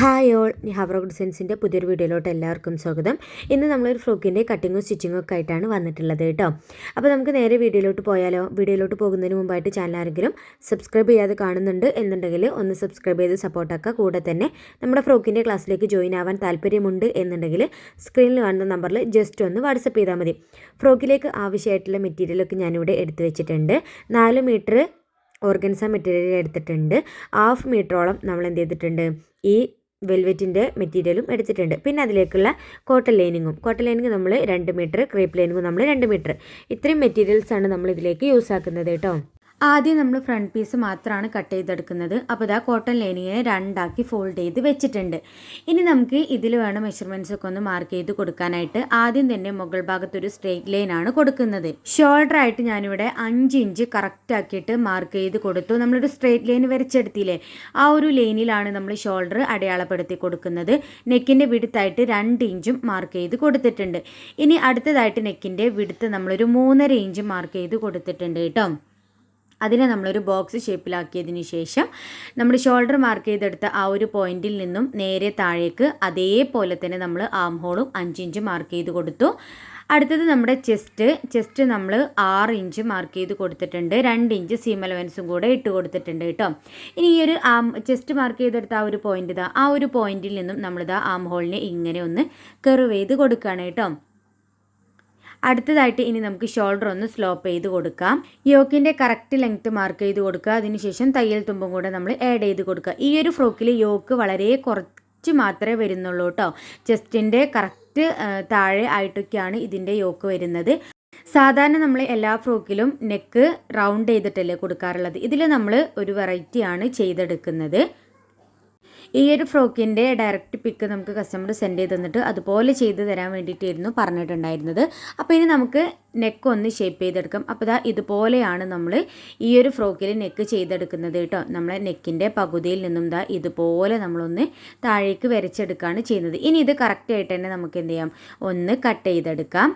Hi all നിഹാബ്രോ ഡിസൈൻസിന്റെ പുതിയൊരു വീഡിയോയിലോട്ട് എല്ലാവർക്കും സ്വാഗതം. ഇന്ന് നമ്മളൊരു ഫ്രോക്കിന്റെ കട്ടിങ്ങും സ്റ്റിച്ചിങ്ങും ഒക്കെ ആയിട്ടാണ് വന്നിട്ടുള്ളത് കേട്ടോ. അപ്പോൾ നമുക്ക് നേരെ വീഡിയോയിലോട്ട് പോയാലോ? വീഡിയോയിലോട്ട് പോകുന്നതിന് മുമ്പായിട്ട് ചാനൽ ആരെങ്കിലും സബ്സ്ക്രൈബ് ചെയ്യാതെ കാണുന്നുണ്ട് എന്നുണ്ടെങ്കിൽ ഒന്ന് സബ്സ്ക്രൈബ് ചെയ്ത് സപ്പോർട്ടാക്കുക കൂടെ തന്നെ നമ്മുടെ ഫ്രോക്കിന്റെ ക്ലാസ്സിലേക്ക് ജോയിൻ ആവാൻ താല്പര്യമുണ്ട് എന്നുണ്ടെങ്കിൽ സ്ക്രീനിൽ കാണുന്ന നമ്പറിൽ ജസ്റ്റ് ഒന്ന് വാട്സപ്പ് ചെയ്താൽ മതി. ഫ്രോക്കിലേക്ക് ആവശ്യമായിട്ടുള്ള മെറ്റീരിയലൊക്കെ ഞാനിവിടെ എടുത്തു വെച്ചിട്ടുണ്ട്. നാല് മീറ്റർ ഓർഗൻസ മെറ്റീരിയൽ എടുത്തിട്ടുണ്ട്. ഹാഫ് മീറ്ററോളം നമ്മൾ എന്ത് ചെയ്തിട്ടുണ്ട്? ഈ വെൽവെറ്റിന്റെ മെറ്റീരിയലും എടുത്തിട്ടുണ്ട്. പിന്നെ അതിലേക്കുള്ള കോട്ടൺ ലൈനിങ്ങും. കോട്ടൺ ലൈനിങ് നമ്മൾ രണ്ട് മീറ്റർ ക്രേപ്പ് ലൈനിങ്ങും നമ്മൾ രണ്ട് മീറ്റർ. ഇത്രയും മെറ്റീരിയൽസാണ് നമ്മൾ ഇതിലേക്ക് യൂസ് ആക്കുന്നത് കേട്ടോ. ആദ്യം നമ്മൾ ഫ്രണ്ട് പീസ് മാത്രമാണ് കട്ട് ചെയ്തെടുക്കുന്നത്. അപ്പോൾ ഇതാ കോട്ടൺ ലൈനിങ്ങിനെ രണ്ടാക്കി ഫോൾഡ് ചെയ്ത് വെച്ചിട്ടുണ്ട്. ഇനി നമുക്ക് ഇതിൽ വേണം മെഷർമെന്റ്സ് ഒക്കെ ഒന്ന് മാർക്ക് ചെയ്ത് കൊടുക്കാനായിട്ട് ആദ്യം തന്നെ മുകൾ ഭാഗത്ത് ഒരു സ്ട്രെയിറ്റ് ആണ് കൊടുക്കുന്നത്. ഷോൾഡർ ആയിട്ട് ഞാനിവിടെ അഞ്ച് ഇഞ്ച് കറക്റ്റ് ആക്കിയിട്ട് മാർക്ക് ചെയ്ത് കൊടുത്തു. നമ്മളൊരു സ്ട്രെയിറ്റ് ലൈൻ വരച്ചെടുത്തില്ലേ? ആ ഒരു ലൈനിലാണ് നമ്മൾ ഷോൾഡർ അടയാളപ്പെടുത്തി കൊടുക്കുന്നത്. നെക്കിന്റെ വിടുത്തായിട്ട് രണ്ട് ഇഞ്ചും മാർക്ക് ചെയ്ത് കൊടുത്തിട്ടുണ്ട്. ഇനി അടുത്തതായിട്ട് നെക്കിന്റെ വിടുത്ത് നമ്മളൊരു മൂന്നര ഇഞ്ച് മാർക്ക് ചെയ്ത് കൊടുത്തിട്ടുണ്ട് കേട്ടോ. അതിനെ നമ്മളൊരു ബോക്സ് ഷേപ്പിലാക്കിയതിന് ശേഷം നമ്മൾ ഷോൾഡർ മാർക്ക് ചെയ്തെടുത്ത ആ ഒരു പോയിന്റിൽ നിന്നും നേരെ താഴേക്ക് അതേപോലെ തന്നെ നമ്മൾ ആം ഹോളും അഞ്ചിഞ്ച് മാർക്ക് ചെയ്ത് കൊടുത്തു. അടുത്തത് നമ്മുടെ ചെസ്റ്റ്. ചെസ്റ്റ് നമ്മൾ ആറ് ഇഞ്ച് മാർക്ക് ചെയ്ത് കൊടുത്തിട്ടുണ്ട്. രണ്ട് ഇഞ്ച് സീം അലവൻസും കൂടെ ഇട്ട് കൊടുത്തിട്ടുണ്ട് കേട്ടോ. ഇനി ഈ ഒരു ആം ചെസ്റ്റ് മാർക്ക് ചെയ്തെടുത്ത ആ ഒരു പോയിന്റ് ഇതാ. ആ ഒരു പോയിന്റിൽ നിന്നും നമ്മളിതാ ആം ഹോളിനെ ഇങ്ങനെ ഒന്ന് കെർവ് ചെയ്ത് കൊടുക്കുകയാണ് കേട്ടോ. അടുത്തതായിട്ട് ഇനി നമുക്ക് ഷോൾഡർ ഒന്ന് സ്ലോപ്പ് ചെയ്ത് കൊടുക്കാം. യോക്കിന്റെ കറക്റ്റ് ലെങ്ത്ത് മാർക്ക് ചെയ്ത് കൊടുക്കുക. അതിനുശേഷം തയ്യൽ തുമ്പും കൂടെ നമ്മൾ ആഡ് ചെയ്ത് കൊടുക്കുക. ഈ ഒരു ഫ്രോക്കിൽ യോക്ക് വളരെ കുറച്ച് മാത്രമേ വരുന്നുള്ളൂ കേട്ടോ ചെസ്റ്റിന്റെ കറക്റ്റ് താഴെ ആയിട്ടൊക്കെയാണ് ഇതിന്റെ യോക്ക് വരുന്നത്. സാധാരണ നമ്മൾ എല്ലാ ഫ്രോക്കിലും നെക്ക് റൗണ്ട് ചെയ്തിട്ടല്ലേ കൊടുക്കാറുള്ളത്. ഇതിൽ നമ്മൾ ഒരു വെറൈറ്റിയാണ് ചെയ്തെടുക്കുന്നത്. ഈ ഒരു ഫ്രോക്കിന്റെ ഡയറക്റ്റ് പിക്ക് നമുക്ക് കസ്റ്റമർ സെൻഡ് ചെയ്ത് തന്നിട്ട് അതുപോലെ ചെയ്ത് തരാൻ വേണ്ടിയിട്ടായിരുന്നു പറഞ്ഞിട്ടുണ്ടായിരുന്നത്. അപ്പോൾ ഇനി നമുക്ക് നെക്ക് ഒന്ന് ഷേപ്പ് ചെയ്തെടുക്കാം. അപ്പോൾ ഇതാ ഇതുപോലെയാണ് നമ്മൾ ഈ ഒരു ഫ്രോക്കിൽ നെക്ക് ചെയ്തെടുക്കുന്നത് കേട്ടോ. നമ്മളെ നെക്കിന്റെ പകുതിയിൽ നിന്നും ഇതാ ഇതുപോലെ നമ്മളൊന്ന് താഴേക്ക് വരച്ചെടുക്കുകയാണ് ചെയ്യുന്നത്. ഇനി ഇത് കറക്റ്റായിട്ട് തന്നെ നമുക്ക് എന്ത് ചെയ്യാം? ഒന്ന് കട്ട് ചെയ്തെടുക്കാം.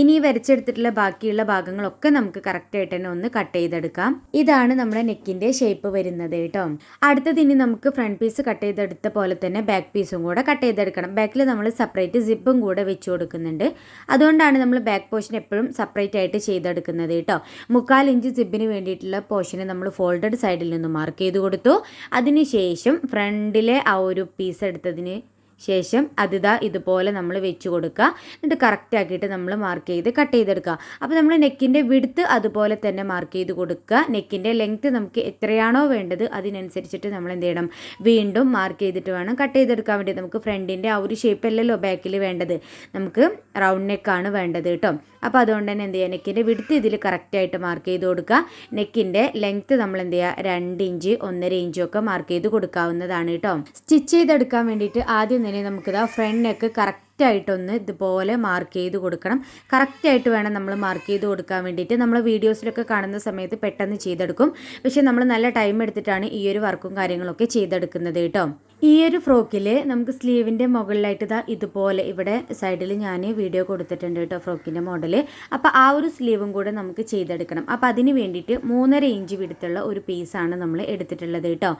ഇനി വരച്ചെടുത്തിട്ടുള്ള ബാക്കിയുള്ള ഭാഗങ്ങളൊക്കെ നമുക്ക് കറക്റ്റ് ആയിട്ട് തന്നെ ഒന്ന് കട്ട് ചെയ്തെടുക്കാം. ഇതാണ് നമ്മുടെ നെക്കിന്റെ ഷേപ്പ് വരുന്നത് കേട്ടോ. അടുത്തത് ഇനി നമുക്ക് ഫ്രണ്ട് പീസ് കട്ട് ചെയ്തെടുത്ത പോലെ തന്നെ ബാക്ക് പീസും കൂടെ കട്ട് ചെയ്തെടുക്കണം. ബാക്കിൽ നമ്മൾ സെപ്പറേറ്റ് സിപ്പും കൂടെ വെച്ച് കൊടുക്കുന്നുണ്ട്. അതുകൊണ്ടാണ് നമ്മൾ ബാക്ക് പോർഷൻ എപ്പോഴും സെപ്പറേറ്റ് ആയിട്ട് ചെയ്തെടുക്കുന്നത് കേട്ടോ. മുക്കാൽ ഇഞ്ച് സിബിന് വേണ്ടിയിട്ടുള്ള പോർഷന് നമ്മൾ ഫോൾഡഡ് സൈഡിൽ നിന്ന് മാർക്ക് ചെയ്ത് കൊടുത്തു. അതിനുശേഷം ഫ്രണ്ടിലെ ആ ഒരു പീസ് എടുത്തതിന് ശേഷം അതിതാ ഇതുപോലെ നമ്മൾ വെച്ച് കൊടുക്കുക. എന്നിട്ട് കറക്റ്റ് ആക്കിയിട്ട് നമ്മൾ മാർക്ക് ചെയ്ത് കട്ട് ചെയ്തെടുക്കുക. അപ്പോൾ നമ്മൾ നെക്കിന്റെ വിടുത്ത് അതുപോലെ തന്നെ മാർക്ക് ചെയ്ത് കൊടുക്കുക. നെക്കിന്റെ ലെങ്ത്ത് നമുക്ക് എത്രയാണോ വേണ്ടത് അതിനനുസരിച്ചിട്ട് നമ്മൾ എന്ത് ചെയ്യണം? വീണ്ടും മാർക്ക് ചെയ്തിട്ട് വേണം കട്ട് ചെയ്തെടുക്കാൻ വേണ്ടി. നമുക്ക് ഫ്രണ്ടിന്റെ ആ ഒരു ഷേപ്പ് അല്ലല്ലോ ബാക്കിൽ വേണ്ടത്. നമുക്ക് റൗണ്ട് നെക്കാണ് വേണ്ടത് കേട്ടോ. അപ്പോൾ അതുകൊണ്ട് തന്നെ എന്ത് ചെയ്യുക? നെക്കിന്റെ വിടുത്ത് ഇതിൽ കറക്റ്റായിട്ട് മാർക്ക് ചെയ്ത് കൊടുക്കുക. നെക്കിന്റെ ലെങ്ത്ത് നമ്മൾ എന്ത് ചെയ്യുക? രണ്ട് ഇഞ്ച് ഒന്നര ഇഞ്ചും ഒക്കെ മാർക്ക് ചെയ്ത് കൊടുക്കാവുന്നതാണ് കേട്ടോ. സ്റ്റിച്ച് ചെയ്തെടുക്കാൻ വേണ്ടിയിട്ട് ആദ്യം തന്നെ നമുക്കിതാ ഫ്രണ്ട് നെക്ക് കറക്റ്റ് കറക്റ്റായിട്ടൊന്ന് ഇതുപോലെ മാർക്ക് ചെയ്ത് കൊടുക്കണം. കറക്റ്റായിട്ട് വേണം നമ്മൾ മാർക്ക് ചെയ്ത് കൊടുക്കാൻ വേണ്ടിയിട്ട്. നമ്മൾ വീഡിയോസിലൊക്കെ കാണുന്ന സമയത്ത് പെട്ടെന്ന് ചെയ്തെടുക്കും. പക്ഷേ നമ്മൾ നല്ല ടൈം എടുത്തിട്ടാണ് ഈ ഒരു വർക്കും കാര്യങ്ങളൊക്കെ ചെയ്തെടുക്കുന്നത് കേട്ടോ. ഈ ഒരു ഫ്രോക്കിൽ നമുക്ക് സ്ലീവിന്റെ മുകളിലായിട്ട് ഇതാ ഇതുപോലെ ഇവിടെ സൈഡിൽ ഞാൻ വീഡിയോ കൊടുത്തിട്ടുണ്ട് കേട്ടോ ഫ്രോക്കിന്റെ മോഡൽ അപ്പോൾ ആ ഒരു സ്ലീവും കൂടെ നമുക്ക് ചെയ്തെടുക്കണം. അപ്പോൾ അതിന് വേണ്ടിയിട്ട് മൂന്നര ഇഞ്ച് വിടുത്തുള്ള ഒരു പീസാണ് നമ്മൾ എടുത്തിട്ടുള്ളത് കേട്ടോ.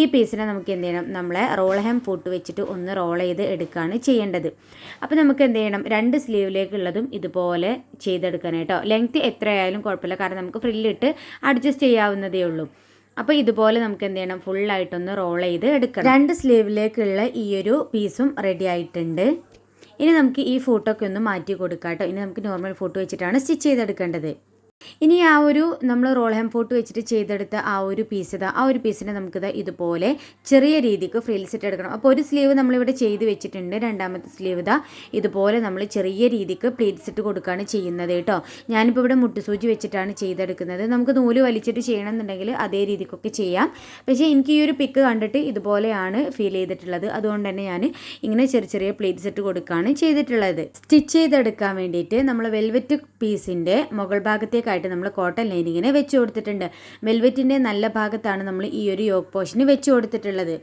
ഈ പീസിനെ നമുക്ക് എന്ത് ചെയ്യണം? നമ്മളെ റോൾ ഹാം ഫുട്ട് വെച്ചിട്ട് ഒന്ന് റോൾ ചെയ്ത് എടുക്കുകയാണ് ചെയ്യേണ്ടത്. അപ്പോൾ നമുക്ക് എന്ത് ചെയ്യണം? രണ്ട് സ്ലീവിലേക്കുള്ളതും ഇതുപോലെ ചെയ്തെടുക്കാനായിട്ടോ ലെങ്ത് എത്രയായാലും കുഴപ്പമില്ല. കാരണം നമുക്ക് ഫ്രില്ലിട്ട് അഡ്ജസ്റ്റ് ചെയ്യാവുന്നതേ ഉള്ളൂ. അപ്പോൾ ഇതുപോലെ നമുക്ക് എന്ത് ചെയ്യണം? ഫുള്ളായിട്ടൊന്ന് റോൾ ചെയ്ത് എടുക്കണം. രണ്ട് സ്ലീവിലേക്കുള്ള ഈ ഒരു പീസും റെഡി ആയിട്ടുണ്ട്. ഇനി നമുക്ക് ഈ ഫോട്ടോക്കെ ഒന്ന് മാറ്റി കൊടുക്കാം കേട്ടോ ഇനി നമുക്ക് നോർമൽ ഫോട്ടോ വെച്ചിട്ടാണ് സ്റ്റിച്ച് ചെയ്തെടുക്കേണ്ടത്. ഇനി ആ ഒരു നമ്മൾ റോൾ ഹാം ഫോട്ട് വെച്ചിട്ട് ചെയ്തെടുത്ത ആ ഒരു പീസ് ഇതാ. ആ ഒരു പീസിനെ നമുക്കിത് ഇതുപോലെ ചെറിയ രീതിക്ക് ഫ്രിൽസ് ഇട്ട് എടുക്കണം. അപ്പോൾ ഒരു സ്ലീവ് നമ്മളിവിടെ ചെയ്ത് വെച്ചിട്ടുണ്ട്. രണ്ടാമത്തെ സ്ലീവ് ഇതാ ഇതുപോലെ നമ്മൾ ചെറിയ രീതിക്ക് പ്ലീറ്റ്സ് ഇട്ട് കൊടുക്കുകയാണ് ചെയ്യുന്നത് കേട്ടോ. ഞാനിപ്പോൾ ഇവിടെ മുട്ടുസൂചി വെച്ചിട്ടാണ് ചെയ്തെടുക്കുന്നത്. നമുക്ക് നൂൽ വലിച്ചിട്ട് ചെയ്യണമെന്നുണ്ടെങ്കിൽ അതേ രീതിക്കൊക്കെ ചെയ്യാം. പക്ഷേ എനിക്ക് ഈ ഒരു പിക്ക് കണ്ടിട്ട് ഇതുപോലെയാണ് ഫീൽ ചെയ്തിട്ടുള്ളത്. അതുകൊണ്ട് തന്നെ ഞാൻ ഇങ്ങനെ ചെറിയ ചെറിയ പ്ലീറ്റ്സ് ഇട്ട് കൊടുക്കുകയാണ് ചെയ്തിട്ടുള്ളത്. സ്റ്റിച്ച് ചെയ്തെടുക്കാൻ വേണ്ടിയിട്ട് നമ്മൾ വെൽവെറ്റ് പീസിന്റെ മുകൾ ഭാഗത്തേക്ക് ആയിട്ട് നമ്മൾ കോട്ടൺ ലൈനിങ്ങിനെ വെച്ച് കൊടുത്തിട്ടുണ്ട്. വെൽവെറ്റിന്റെ നല്ല ഭാഗത്താണ് നമ്മൾ ഈ ഒരു യോക്ക് പോഷന് വെച്ച് കൊടുത്തിട്ടുള്ളത്.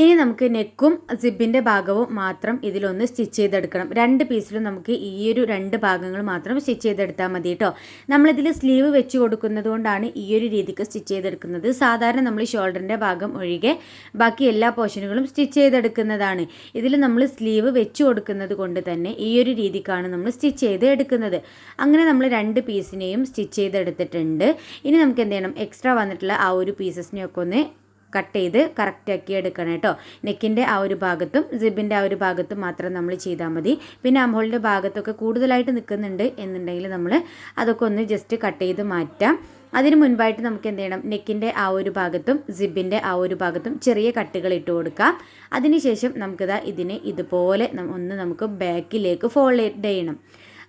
ഇനി നമുക്ക് നെക്കും സിബിന്റെ ഭാഗവും മാത്രം ഇതിലൊന്ന് സ്റ്റിച്ച് ചെയ്തെടുക്കണം. രണ്ട് പീസിലും നമുക്ക് ഈ ഒരു രണ്ട് ഭാഗങ്ങൾ മാത്രം സ്റ്റിച്ച് ചെയ്തെടുത്താൽ മതി കേട്ടോ. നമ്മളിതിൽ സ്ലീവ് വെച്ച് കൊടുക്കുന്നത് കൊണ്ടാണ് ഈ ഒരു രീതിക്ക് സ്റ്റിച്ച് ചെയ്തെടുക്കുന്നത്. സാധാരണ നമ്മൾ ഷോൾഡറിന്റെ ഭാഗം ഒഴികെ ബാക്കി എല്ലാ പോർഷനുകളും സ്റ്റിച്ച് ചെയ്തെടുക്കുന്നതാണ്. ഇതിൽ നമ്മൾ സ്ലീവ് വെച്ച് കൊടുക്കുന്നത് കൊണ്ട് തന്നെ ഈ ഒരു രീതിക്കാണ് നമ്മൾ സ്റ്റിച്ച് ചെയ്ത് എടുക്കുന്നത് അങ്ങനെ നമ്മൾ രണ്ട് പീസിനെയും സ്റ്റിച്ച് ചെയ്തെടുത്തിട്ടുണ്ട്. ഇനി നമുക്ക് എന്ത് ചെയ്യണം? എക്സ്ട്രാ വന്നിട്ടുള്ള ആ ഒരു പീസസിനെയൊക്കെ ഒന്ന് കട്ട് ചെയ്ത് കറക്റ്റാക്കി എടുക്കണം കേട്ടോ. നെക്കിന്റെ ആ ഒരു ഭാഗത്തും സിബിന്റെ ആ ഒരു ഭാഗത്തും മാത്രം നമ്മൾ ചെയ്താൽ മതി. പിന്നെ അംഹോളിന്റെ ഭാഗത്തൊക്കെ കൂടുതലായിട്ട് നിൽക്കുന്നുണ്ട് എന്നുണ്ടെങ്കിൽ നമ്മൾ അതൊക്കെ ഒന്ന് ജസ്റ്റ് കട്ട് ചെയ്ത് മാറ്റാം. അതിന് മുൻപായിട്ട് നമുക്ക് എന്ത് ചെയ്യണം? നെക്കിന്റെ ആ ഒരു ഭാഗത്തും സിബിന്റെ ആ ഒരു ഭാഗത്തും ചെറിയ കട്ടുകൾ ഇട്ട് കൊടുക്കാം. അതിനുശേഷം നമുക്കിതാ ഇതിനെ ഇതുപോലെ ഒന്ന് നമുക്ക് ബാക്കിലേക്ക് ഫോൾഡ് ചെയ്യണം.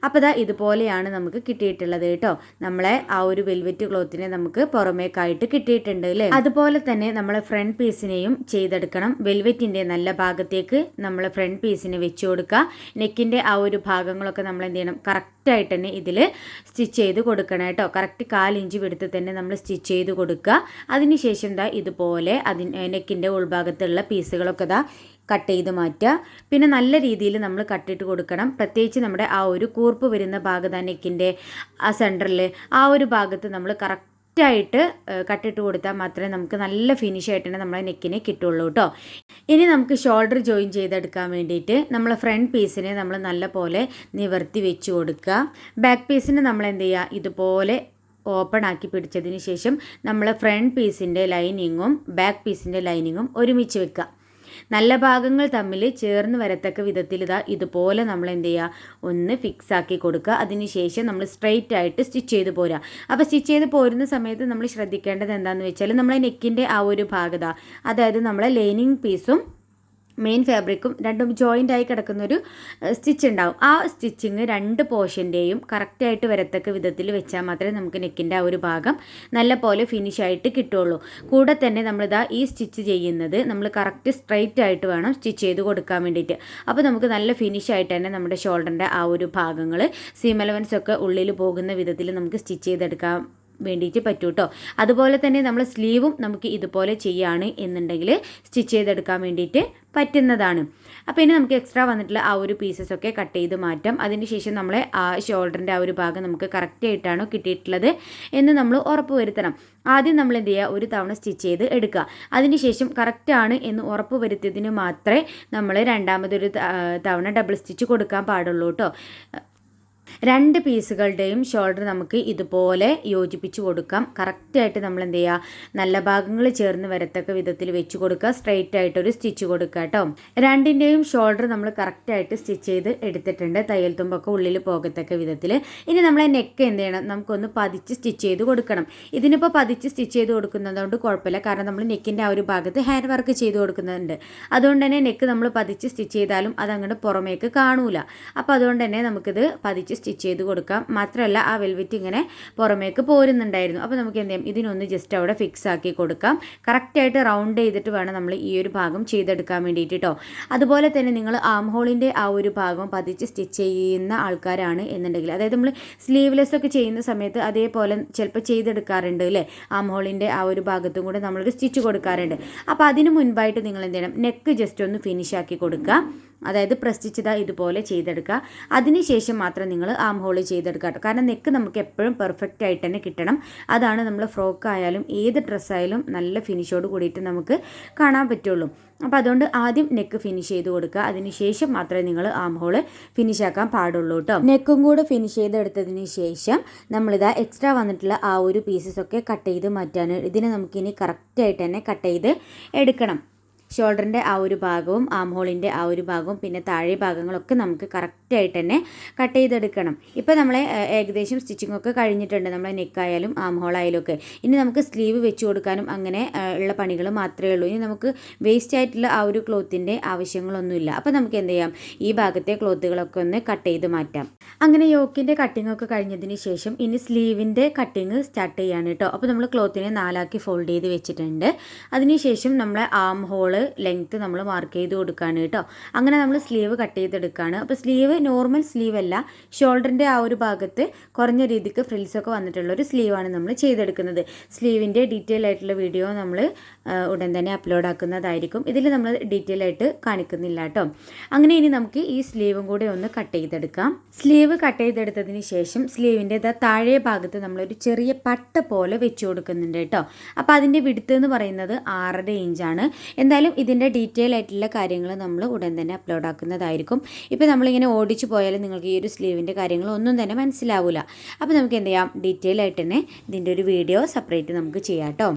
അപ്പോൾ ഇതാ ഇതുപോലെയാണ് നമുക്ക് കിട്ടിയിട്ടുള്ളത് കേട്ടോ. നമ്മളെ ആ ഒരു വെൽവെറ്റ് ക്ലോത്തിനെ നമുക്ക് പുറമേക്കായിട്ട് കിട്ടിയിട്ടുണ്ട് അല്ലേ? അതുപോലെ തന്നെ നമ്മളെ ഫ്രണ്ട് പീസിനെയും ചെയ്തെടുക്കണം. വെൽവെറ്റിന്റെ നല്ല ഭാഗത്തേക്ക് നമ്മളെ ഫ്രണ്ട് പീസിനെ വെച്ച് കൊടുക്കുക. നെക്കിന്റെ ആ ഒരു ഭാഗങ്ങളൊക്കെ നമ്മൾ എന്ത് ചെയ്യണം? കറക്റ്റായിട്ട് തന്നെ ഇതിൽ സ്റ്റിച്ച് ചെയ്ത് കൊടുക്കണം കേട്ടോ. കറക്റ്റ് കാലിഞ്ച് വെടുത്ത് തന്നെ നമ്മൾ സ്റ്റിച്ച് ചെയ്ത് കൊടുക്കുക. അതിനുശേഷം ദാ ഇതുപോലെ അതിന് നെക്കിന്റെ ഉൾഭാഗത്തുള്ള പീസുകളൊക്കെ ഇതാ കട്ട് ചെയ്ത് മാറ്റുക. പിന്നെ നല്ല രീതിയിൽ നമ്മൾ കട്ടിട്ട് കൊടുക്കണം. പ്രത്യേകിച്ച് നമ്മുടെ ആ ഒരു കൂർപ്പ് വരുന്ന ഭാഗത്ത് നെക്കിന്റെ ആ സെന്ററിൽ ആ ഒരു ഭാഗത്ത് നമ്മൾ കറക്റ്റ് കറക്റ്റായിട്ട് കട്ടിട്ട് കൊടുത്താൽ മാത്രമേ നമുക്ക് നല്ല ഫിനിഷ് ആയിട്ട് തന്നെ നമ്മളെ നെക്കിനെ കിട്ടുള്ളൂ കേട്ടോ ഇനി നമുക്ക് ഷോൾഡർ ജോയിൻ ചെയ്തെടുക്കാൻ വേണ്ടിയിട്ട് നമ്മളെ ഫ്രണ്ട് പീസിനെ നമ്മൾ നല്ല പോലെ നിവർത്തി വെച്ച് കൊടുക്കുക. ബാക്ക് പീസിന് നമ്മൾ എന്ത് ചെയ്യുക? ഇതുപോലെ ഓപ്പൺ ആക്കി പിടിച്ചതിന് ശേഷം നമ്മൾ ഫ്രണ്ട് പീസിന്റെ ലൈനിങ്ങും ബാക്ക് പീസിന്റെ ലൈനിങ്ങും ഒരുമിച്ച് വെക്കുക. നല്ല ഭാഗങ്ങൾ തമ്മിൽ ചേർന്ന് വരത്തക്ക വിധത്തിൽ ഇതാ ഇതുപോലെ നമ്മൾ എന്ത് ചെയ്യുക? ഒന്ന് ഫിക്സ് ആക്കി കൊടുക്കുക. അതിനുശേഷം നമ്മൾ സ്ട്രെയിറ്റ് ആയിട്ട് സ്റ്റിച്ച് ചെയ്ത് പോരുക. അപ്പോൾ സ്റ്റിച്ച് ചെയ്ത് പോരുന്ന സമയത്ത് നമ്മൾ ശ്രദ്ധിക്കേണ്ടത് എന്താണെന്ന് വെച്ചാൽ നമ്മളെ നെക്കിന്റെ ആ ഒരു ഭാഗത അതായത് നമ്മളെ ലൈനിങ് പീസും മെയിൻ ഫാബ്രിക്കും രണ്ടും ജോയിന്റ് ആയി കിടക്കുന്നൊരു സ്റ്റിച്ച് ഉണ്ടാവും. ആ സ്റ്റിച്ചിങ് രണ്ട് പോർഷന്റെയും കറക്റ്റായിട്ട് വരത്തക്ക വിധത്തിൽ വെച്ചാൽ മാത്രമേ നമുക്ക് നെക്കിന്റെ ആ ഒരു ഭാഗം നല്ല പോലെ ഫിനിഷ് ആയിട്ട് കിട്ടുള്ളൂ. കൂടെ തന്നെ നമ്മളിതാ ഈ സ്റ്റിച്ച് ചെയ്യുന്നത് നമ്മൾ കറക്റ്റ് സ്ട്രൈറ്റ് ആയിട്ട് വേണം സ്റ്റിച്ച് ചെയ്ത് കൊടുക്കാൻ വേണ്ടിയിട്ട്. അപ്പോൾ നമുക്ക് നല്ല ഫിനിഷ് ആയിട്ട് തന്നെ നമ്മുടെ ഷോൾഡറിന്റെ ആ ഒരു ഭാഗങ്ങൾ സീം ഒക്കെ ഉള്ളിൽ പോകുന്ന വിധത്തിൽ നമുക്ക് സ്റ്റിച്ച് ചെയ്തെടുക്കാം. വേണ്ടിയിട്ട് പറ്റൂ കേട്ടോ അതുപോലെ തന്നെ നമ്മൾ സ്ലീവും നമുക്ക് ഇതുപോലെ ചെയ്യുകയാണ് എന്നുണ്ടെങ്കിൽ സ്റ്റിച്ച് ചെയ്തെടുക്കാൻ വേണ്ടിയിട്ട് പറ്റുന്നതാണ്. അപ്പോൾ ഇനി നമുക്ക് എക്സ്ട്രാ വന്നിട്ടുള്ള ആ ഒരു പീസസ് ഒക്കെ കട്ട് ചെയ്ത് മാറ്റാം. അതിനുശേഷം നമ്മളെ ആ ഷോൾഡറിന്റെ ആ ഒരു ഭാഗം നമുക്ക് കറക്റ്റ് ആയിട്ടാണോ കിട്ടിയിട്ടുള്ളത് എന്ന് നമ്മൾ ഉറപ്പ് വരുത്തണം. ആദ്യം നമ്മൾ എന്ത് ചെയ്യുക? ഒരു തവണ സ്റ്റിച്ച് ചെയ്ത് എടുക്കുക. അതിനുശേഷം കറക്റ്റാണ് എന്ന് ഉറപ്പ് വരുത്തിയതിന് മാത്രമേ നമ്മൾ രണ്ടാമതൊരു തവണ ഡബിൾ സ്റ്റിച്ച് കൊടുക്കാൻ പാടുള്ളൂ കേട്ടോ. രണ്ട് പീസുകളുടെയും ഷോൾഡർ നമുക്ക് ഇതുപോലെ യോജിപ്പിച്ച് കൊടുക്കാം. കറക്റ്റായിട്ട് നമ്മൾ എന്ത് ചെയ്യുക നല്ല ഭാഗങ്ങൾ ചേർന്ന് വരത്തക്ക വിധത്തിൽ വെച്ച് കൊടുക്കുക. സ്ട്രെയിറ്റ് ആയിട്ടൊരു സ്റ്റിച്ച് കൊടുക്കുക കേട്ടോ. രണ്ടിന്റെയും ഷോൾഡർ നമ്മൾ കറക്റ്റായിട്ട് സ്റ്റിച്ച് ചെയ്ത് എടുത്തിട്ടുണ്ട്. തയ്യൽ തുമ്പൊക്കെ ഉള്ളിൽ പോകത്തക്ക വിധത്തിൽ. ഇനി നമ്മളെ നെക്ക് എന്ത് ചെയ്യണം? നമുക്കൊന്ന് പതിച്ച് സ്റ്റിച്ച് ചെയ്ത് കൊടുക്കണം. ഇതിനിപ്പോൾ പതിച്ച് സ്റ്റിച്ച് ചെയ്ത് കൊടുക്കുന്നതുകൊണ്ട് കുഴപ്പമില്ല. കാരണം നമ്മൾ നെക്കിന്റെ ആ ഒരു ഭാഗത്ത് ഹാൻഡ് വർക്ക് ചെയ്ത് കൊടുക്കുന്നുണ്ട്. അതുകൊണ്ട് തന്നെ നെക്ക് നമ്മൾ പതിച്ച് സ്റ്റിച്ച് ചെയ്താലും അത് അങ്ങോട്ട് പുറമേക്ക് കാണൂല. അപ്പോൾ അതുകൊണ്ട് തന്നെ നമുക്കിത് പതിച്ച് സ്റ്റിച്ച് ചെയ്ത് കൊടുക്കാം. മാത്രമല്ല ആ വെൽവെറ്റ് ഇങ്ങനെ പുറമേക്ക് പോരുന്നുണ്ടായിരുന്നു. അപ്പോൾ നമുക്ക് എന്ത് ചെയ്യാം? ഇതിനൊന്ന് ജസ്റ്റ് അവിടെ ഫിക്സ് ആക്കി കൊടുക്കാം. കറക്റ്റായിട്ട് റൗണ്ട് ചെയ്തിട്ട് വേണം നമ്മൾ ഈ ഒരു ഭാഗം ചെയ്തെടുക്കാൻ വേണ്ടിയിട്ട് കേട്ടോ അതുപോലെ തന്നെ നിങ്ങൾ ആം ഹോളിന്റെ ആ ഒരു ഭാഗം പതിച്ച് സ്റ്റിച്ച് ചെയ്യുന്ന ആൾക്കാരാണ് എന്നുണ്ടെങ്കിൽ അതായത് നമ്മൾ സ്ലീവ്ലെസ് ഒക്കെ ചെയ്യുന്ന സമയത്ത് അതേപോലെ ചിലപ്പോൾ ചെയ്തെടുക്കാറുണ്ട് അല്ലേ ആം ഹോളിന്റെ ആ ഒരു ഭാഗത്തും കൂടെ നമ്മളൊരു സ്റ്റിച്ച് കൊടുക്കാറുണ്ട്. അപ്പോൾ അതിന് മുൻപായിട്ട് നിങ്ങൾ എന്ത് ചെയ്യണം? നെക്ക് ജസ്റ്റ് ഒന്ന് ഫിനിഷ് ആക്കി കൊടുക്കുക. അതായത് പ്രസ്റ്റിച്ചത ഇതുപോലെ ചെയ്തെടുക്കുക. അതിനുശേഷം മാത്രം നിങ്ങൾ ആം ഹോൾ ചെയ്തെടുക്കുക കാരണം നെക്ക് നമുക്ക് എപ്പോഴും പെർഫെക്റ്റ് ആയിട്ട് തന്നെ കിട്ടണം. അതാണ് നമ്മൾ ഫ്രോക്ക് ആയാലും ഏത് ഡ്രസ്സായാലും നല്ല ഫിനിഷോട് കൂടിയിട്ട് നമുക്ക് കാണാൻ പറ്റുള്ളൂ. അപ്പോൾ അതുകൊണ്ട് ആദ്യം നെക്ക് ഫിനിഷ് ചെയ്ത് കൊടുക്കുക. അതിനുശേഷം മാത്രമേ നിങ്ങൾ ആം ഹോൾ ഫിനിഷ് ആക്കാൻ പാടുള്ളൂ കേട്ടോ. നെക്കും കൂടെ ഫിനിഷ് ചെയ്തെടുത്തതിന് ശേഷം നമ്മളിതാ എക്സ്ട്രാ വന്നിട്ടുള്ള ആ ഒരു പീസസ് ഒക്കെ കട്ട് ചെയ്ത് മാറ്റാൻ. ഇതിനെ നമുക്കിനി കറക്റ്റായിട്ട് തന്നെ കട്ട് ചെയ്ത് എടുക്കണം. ഷോൾഡറിന്റെ ആ ഒരു ഭാഗവും ആം ഹോളിന്റെ ആ ഒരു ഭാഗവും പിന്നെ താഴെ ഭാഗങ്ങളൊക്കെ നമുക്ക് കറക്റ്റായിട്ട് തന്നെ കട്ട് ചെയ്തെടുക്കണം. ഇപ്പോൾ നമ്മളെ ഏകദേശം സ്റ്റിച്ചിങ് ഒക്കെ കഴിഞ്ഞിട്ടുണ്ട് നമ്മളെ നെക്കായാലും ആം ഹോളായാലും ഒക്കെ ഇനി നമുക്ക് സ്ലീവ് വെച്ച് കൊടുക്കാനും അങ്ങനെ ഉള്ള പണികൾ മാത്രമേ ഉള്ളൂ. ഇനി നമുക്ക് വേസ്റ്റ് ആയിട്ടുള്ള ആ ഒരു ക്ലോത്തിന്റെ ആവശ്യങ്ങളൊന്നുമില്ല. അപ്പോൾ നമുക്ക് എന്ത് ചെയ്യാം? ഈ ഭാഗത്തെ ക്ലോത്തുകളൊക്കെ ഒന്ന് കട്ട് ചെയ്ത് മാറ്റാം. അങ്ങനെ യോക്കിന്റെ കട്ടിംഗ് ഒക്കെ കഴിഞ്ഞതിന് ശേഷം ഇനി സ്ലീവിന്റെ കട്ടിങ് സ്റ്റാർട്ട് ചെയ്യാണ് കേട്ടോ. അപ്പോൾ നമ്മൾ ക്ലോത്തിനെ നാലാക്കി ഫോൾഡ് ചെയ്ത് വെച്ചിട്ടുണ്ട്. അതിനുശേഷം നമ്മളെ ആം ഹോൾ ലെങ്ത്ത് നമ്മൾ മാർക്ക് ചെയ്ത് കൊടുക്കുകയാണ് കേട്ടോ. അങ്ങനെ നമ്മൾ സ്ലീവ് കട്ട് ചെയ്തെടുക്കുകയാണ് അപ്പോൾ സ്ലീവ് നോർമൽ സ്ലീവ് അല്ല ഷോൾഡറിന്റെ ആ ഒരു ഭാഗത്ത് കുറഞ്ഞ രീതിക്ക് ഫ്രിൽസൊക്കെ വന്നിട്ടുള്ള ഒരു സ്ലീവാണ് നമ്മൾ ചെയ്തെടുക്കുന്നത്. സ്ലീവിന്റെ ഡീറ്റെയിൽ ആയിട്ടുള്ള വീഡിയോ നമ്മൾ ഉടൻ തന്നെ അപ്ലോഡ് ആക്കുന്നതായിരിക്കും. ഇതിൽ നമ്മൾ ഡീറ്റെയിൽ ആയിട്ട് കാണിക്കുന്നില്ല കേട്ടോ. അങ്ങനെ ഇനി നമുക്ക് ഈ സ്ലീവും കൂടെ ഒന്ന് കട്ട് ചെയ്തെടുക്കാം. സ്ലീവ് കട്ട് ചെയ്തെടുത്തതിന് ശേഷം സ്ലീവിന്റെ താഴെ ഭാഗത്ത് നമ്മളൊരു ചെറിയ പട്ട പോലെ വെച്ച് കൊടുക്കുന്നുണ്ട് കേട്ടോ. അപ്പോൾ അതിന്റെ വിടുത്ത് എന്ന് പറയുന്നത് ആറര ഇഞ്ചാണ് എന്തായാലും ഇതിന്റെ ഡീറ്റെയിൽ ആയിട്ടുള്ള കാര്യങ്ങൾ നമ്മൾ ഉടൻ തന്നെ അപ്ലോഡ് ആക്കുന്നതായിരിക്കും. ഇപ്പോൾ നമ്മളിങ്ങനെ ഓടിച്ചു പോയാലും നിങ്ങൾക്ക് ഈ ഒരു സ്ലീവിന്റെ കാര്യങ്ങൾ ഒന്നും തന്നെ മനസ്സിലാവില്ല അപ്പോൾ നമുക്ക് എന്ത് ചെയ്യാം? ഡീറ്റെയിൽ ആയിട്ട് തന്നെ ഇതിന്റെ ഒരു വീഡിയോ സെപ്പറേറ്റ് നമുക്ക് ചെയ്യാം കേട്ടോ